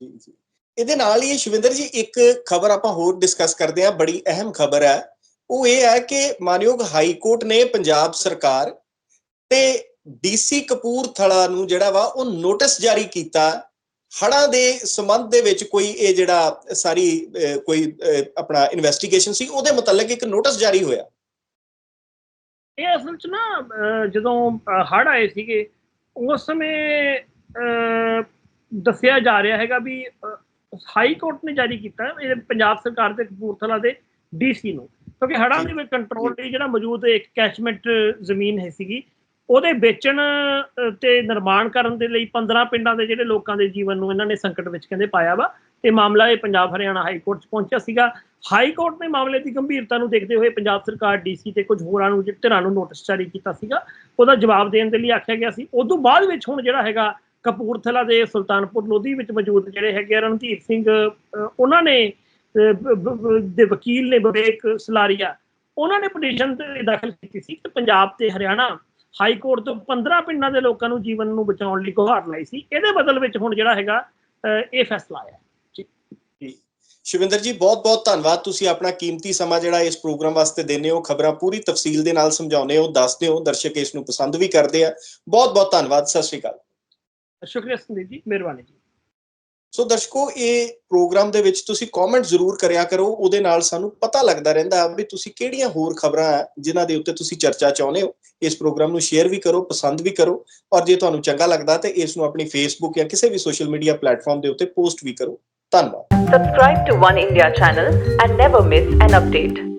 ਜੀ ਜੀ। ਇਹਦੇ ਨਾਲ ਹੀ ਸ਼ਿਵਿੰਦਰ ਜੀ ਇੱਕ ਖਬਰ ਆਪਾਂ ਹੋਰ ਡਿਸਕਸ ਕਰਦੇ ਹਾਂ ਬੜੀ ਅਹਿਮ ਖਬਰ ਹੈ। ਉਹ ਇਹ ਹੈ ਕਿ ਮਾਨਯੋਗ ਹਾਈ ਕੋਰਟ ਨੇ ਪੰਜਾਬ ਸਰਕਾਰ ਤੇ ਡੀਸੀ ਕਪੂਰਥਲਾ ਨੂੰ ਜਿਹੜਾ ਵਾ ਉਹ ਨੋਟਿਸ ਜਾਰੀ ਕੀਤਾ। ਹੜਾਂ ਦੇ ਸੰਬੰਧ ਦੇ ਵਿੱਚ ਕੋਈ ਇਹ ਜਿਹੜਾ ਸਾਰੀ ਕੋਈ ਆਪਣਾ ਇਨਵੈਸਟੀਗੇਸ਼ਨ ਸੀ ਉਹਦੇ ਮੁਤਲਕ ਇੱਕ ਨੋਟਿਸ ਜਾਰੀ ਹੋਇਆ। ਇਹ ਅਸਲ 'ਚ ਨਾ ਜਦੋਂ ਹੜ ਆਏ ਸੀਗੇ ਉਸ ਸਮੇਂ ਅਹ, ਦੱਸਿਆ ਜਾ ਰਿਹਾ ਹੈਗਾ ਵੀ ਹਾਈ ਕੋਰਟ ਨੇ ਜਾਰੀ ਕੀਤਾ ਇਹ ਪੰਜਾਬ ਸਰਕਾਰ ਦੇ ਕਪੂਰਥਲਾ ਦੇ ਡੀਸੀ ਨੂੰ ਕਿਉਂਕਿ ਹੜ੍ਹਾਂ ਦੇ ਵਿੱਚ ਕੰਟਰੋਲ ਲਈ ਜਿਹੜਾ ਮੌਜੂਦ ਇੱਕ ਕੈਚਮੈਂਟ ਜ਼ਮੀਨ ਹੈ ਸੀਗੀ ਉਹਦੇ ਵੇਚਣ ਤੇ ਨਿਰਮਾਣ ਕਰਨ ਦੇ ਲਈ 15 ਪਿੰਡਾਂ ਦੇ ਜਿਹੜੇ ਲੋਕਾਂ ਦੇ ਜੀਵਨ ਨੂੰ ਇਹਨਾਂ ਨੇ ਸੰਕਟ ਵਿੱਚ ਕਹਿੰਦੇ ਪਾਇਆ ਵਾ ਤੇ ਮਾਮਲਾ ਇਹ ਪੰਜਾਬ ਹਰਿਆਣਾ ਹਾਈ ਕੋਰਟ 'ਚ ਪਹੁੰਚਿਆ ਸੀਗਾ। ਹਾਈ ਕੋਰਟ ਨੇ ਮਾਮਲੇ ਦੀ ਗੰਭੀਰਤਾ ਨੂੰ ਦੇਖਦੇ ਹੋਏ ਪੰਜਾਬ ਸਰਕਾਰ ਡੀਸੀ ਤੇ ਕੁਝ ਹੋਰਾਂ ਨੂੰ ਜਿਹੜੇ ਧਿਰਾਂ ਨੂੰ ਨੋਟਿਸ ਜਾਰੀ ਕੀਤਾ ਸੀਗਾ। ਉਹਦਾ ਜਵਾਬ ਦੇਣ ਦੇ ਲਈ ਆਖਿਆ ਗਿਆ ਸੀ। ਉਸ ਤੋਂ ਬਾਅਦ ਵਿੱਚ ਹੁਣ ਜਿਹੜਾ ਹੈਗਾ ਕਪੂਰਥਲਾ ਦੇ ਸੁਲਤਾਨਪੁਰ ਲੋਧੀ ਵਿੱਚ ਮੌਜੂਦ ਜਿਹੜੇ ਹੈਗੇ ਆ ਰਣਧੀਰ ਸਿੰਘ ਉਹਨਾਂ ਨੇ ਦੇ ਵਕੀਲ ਨੇ ਵਿਵੇਕ ਸਲਾਰੀਆ, ਉਹਨਾਂ ਨੇ ਪਟੀਸ਼ਨ ਦਾਖਲ ਕੀਤੀ ਸੀ ਕਿ ਪੰਜਾਬ ਤੇ ਹਰਿਆਣਾ ਹਾਈ ਕੋਰਟ ਤੋਂ 15 ਪਿੰਡਾਂ ਦੇ ਲੋਕਾਂ ਨੂੰ ਜੀਵਨ ਨੂੰ ਬਚਾਉਣ ਲਈ ਗੁਹਾਰ ਲਾਈ ਸੀ। ਇਹਦੇ ਬਦਲ ਵਿੱਚ ਹੁਣ ਜਿਹੜਾ ਹੈਗਾ ਇਹ ਫੈਸਲਾ ਆਇਆ। ਸ਼ਿਵਿੰਦਰ ਜੀ ਬਹੁਤ ਬਹੁਤ ਧੰਨਵਾਦ। ਤੁਸੀਂ ਆਪਣਾ ਕੀਮਤੀ ਸਮਾਂ ਜਿਹੜਾ ਇਸ ਪ੍ਰੋਗਰਾਮ ਵਾਸਤੇ ਦਿੰਦੇ ਹੋ, ਖਬਰਾਂ ਪੂਰੀ ਤਫਸੀਲ ਦੇ ਨਾਲ ਸਮਝਾਉਂਦੇ ਹੋ, ਦੱਸਦੇ ਹੋ, ਦਰਸ਼ਕ ਇਸ ਨੂੰ ਪਸੰਦ ਵੀ ਕਰਦੇ ਆ। ਬਹੁਤ ਬਹੁਤ ਧੰਨਵਾਦ। ਸਤਿ ਸ਼੍ਰੀ ਅਕਾਲ। ਸ਼ੁਕਰੀਆ ਸੰਦੀਪ ਜੀ ਮਿਹਰਬਾਨੀ ਜੀ। ਸੋ ਦਰਸ਼ਕੋ ਇਹ ਪ੍ਰੋਗਰਾਮ ਦੇ ਵਿੱਚ ਤੁਸੀਂ ਕਮੈਂਟ ਜ਼ਰੂਰ ਕਰਿਆ ਕਰੋ ਉਹਦੇ ਨਾਲ ਸਾਨੂੰ ਪਤਾ ਲੱਗਦਾ ਰਹਿੰਦਾ ਵੀ ਤੁਸੀਂ ਕਿਹੜੀਆਂ ਹੋਰ ਖਬਰਾਂ ਹੈ ਜਿਨ੍ਹਾਂ ਦੇ ਉੱਤੇ ਤੁਸੀਂ ਚਰਚਾ ਚਾਹੁੰਦੇ ਹੋ। ਇਸ ਪ੍ਰੋਗਰਾਮ ਨੂੰ ਸ਼ੇਅਰ ਵੀ ਕਰੋ ਪਸੰਦ ਵੀ ਕਰੋ ਔਰ ਜੇ ਤੁਹਾਨੂੰ ਚੰਗਾ ਲੱਗਦਾ ਤੇ ਇਸ ਨੂੰ ਆਪਣੀ ਫੇਸਬੁੱਕ ਜਾਂ ਕਿਸੇ ਵੀ ਸੋਸ਼ਲ ਮੀਡੀਆ ਪਲੇਟਫਾਰਮ ਦੇ ਉੱਤੇ ਪੋਸਟ ਵੀ ਕਰੋ। ਧੰਨਵਾਦ। Subscribe to One India channel and never miss an update.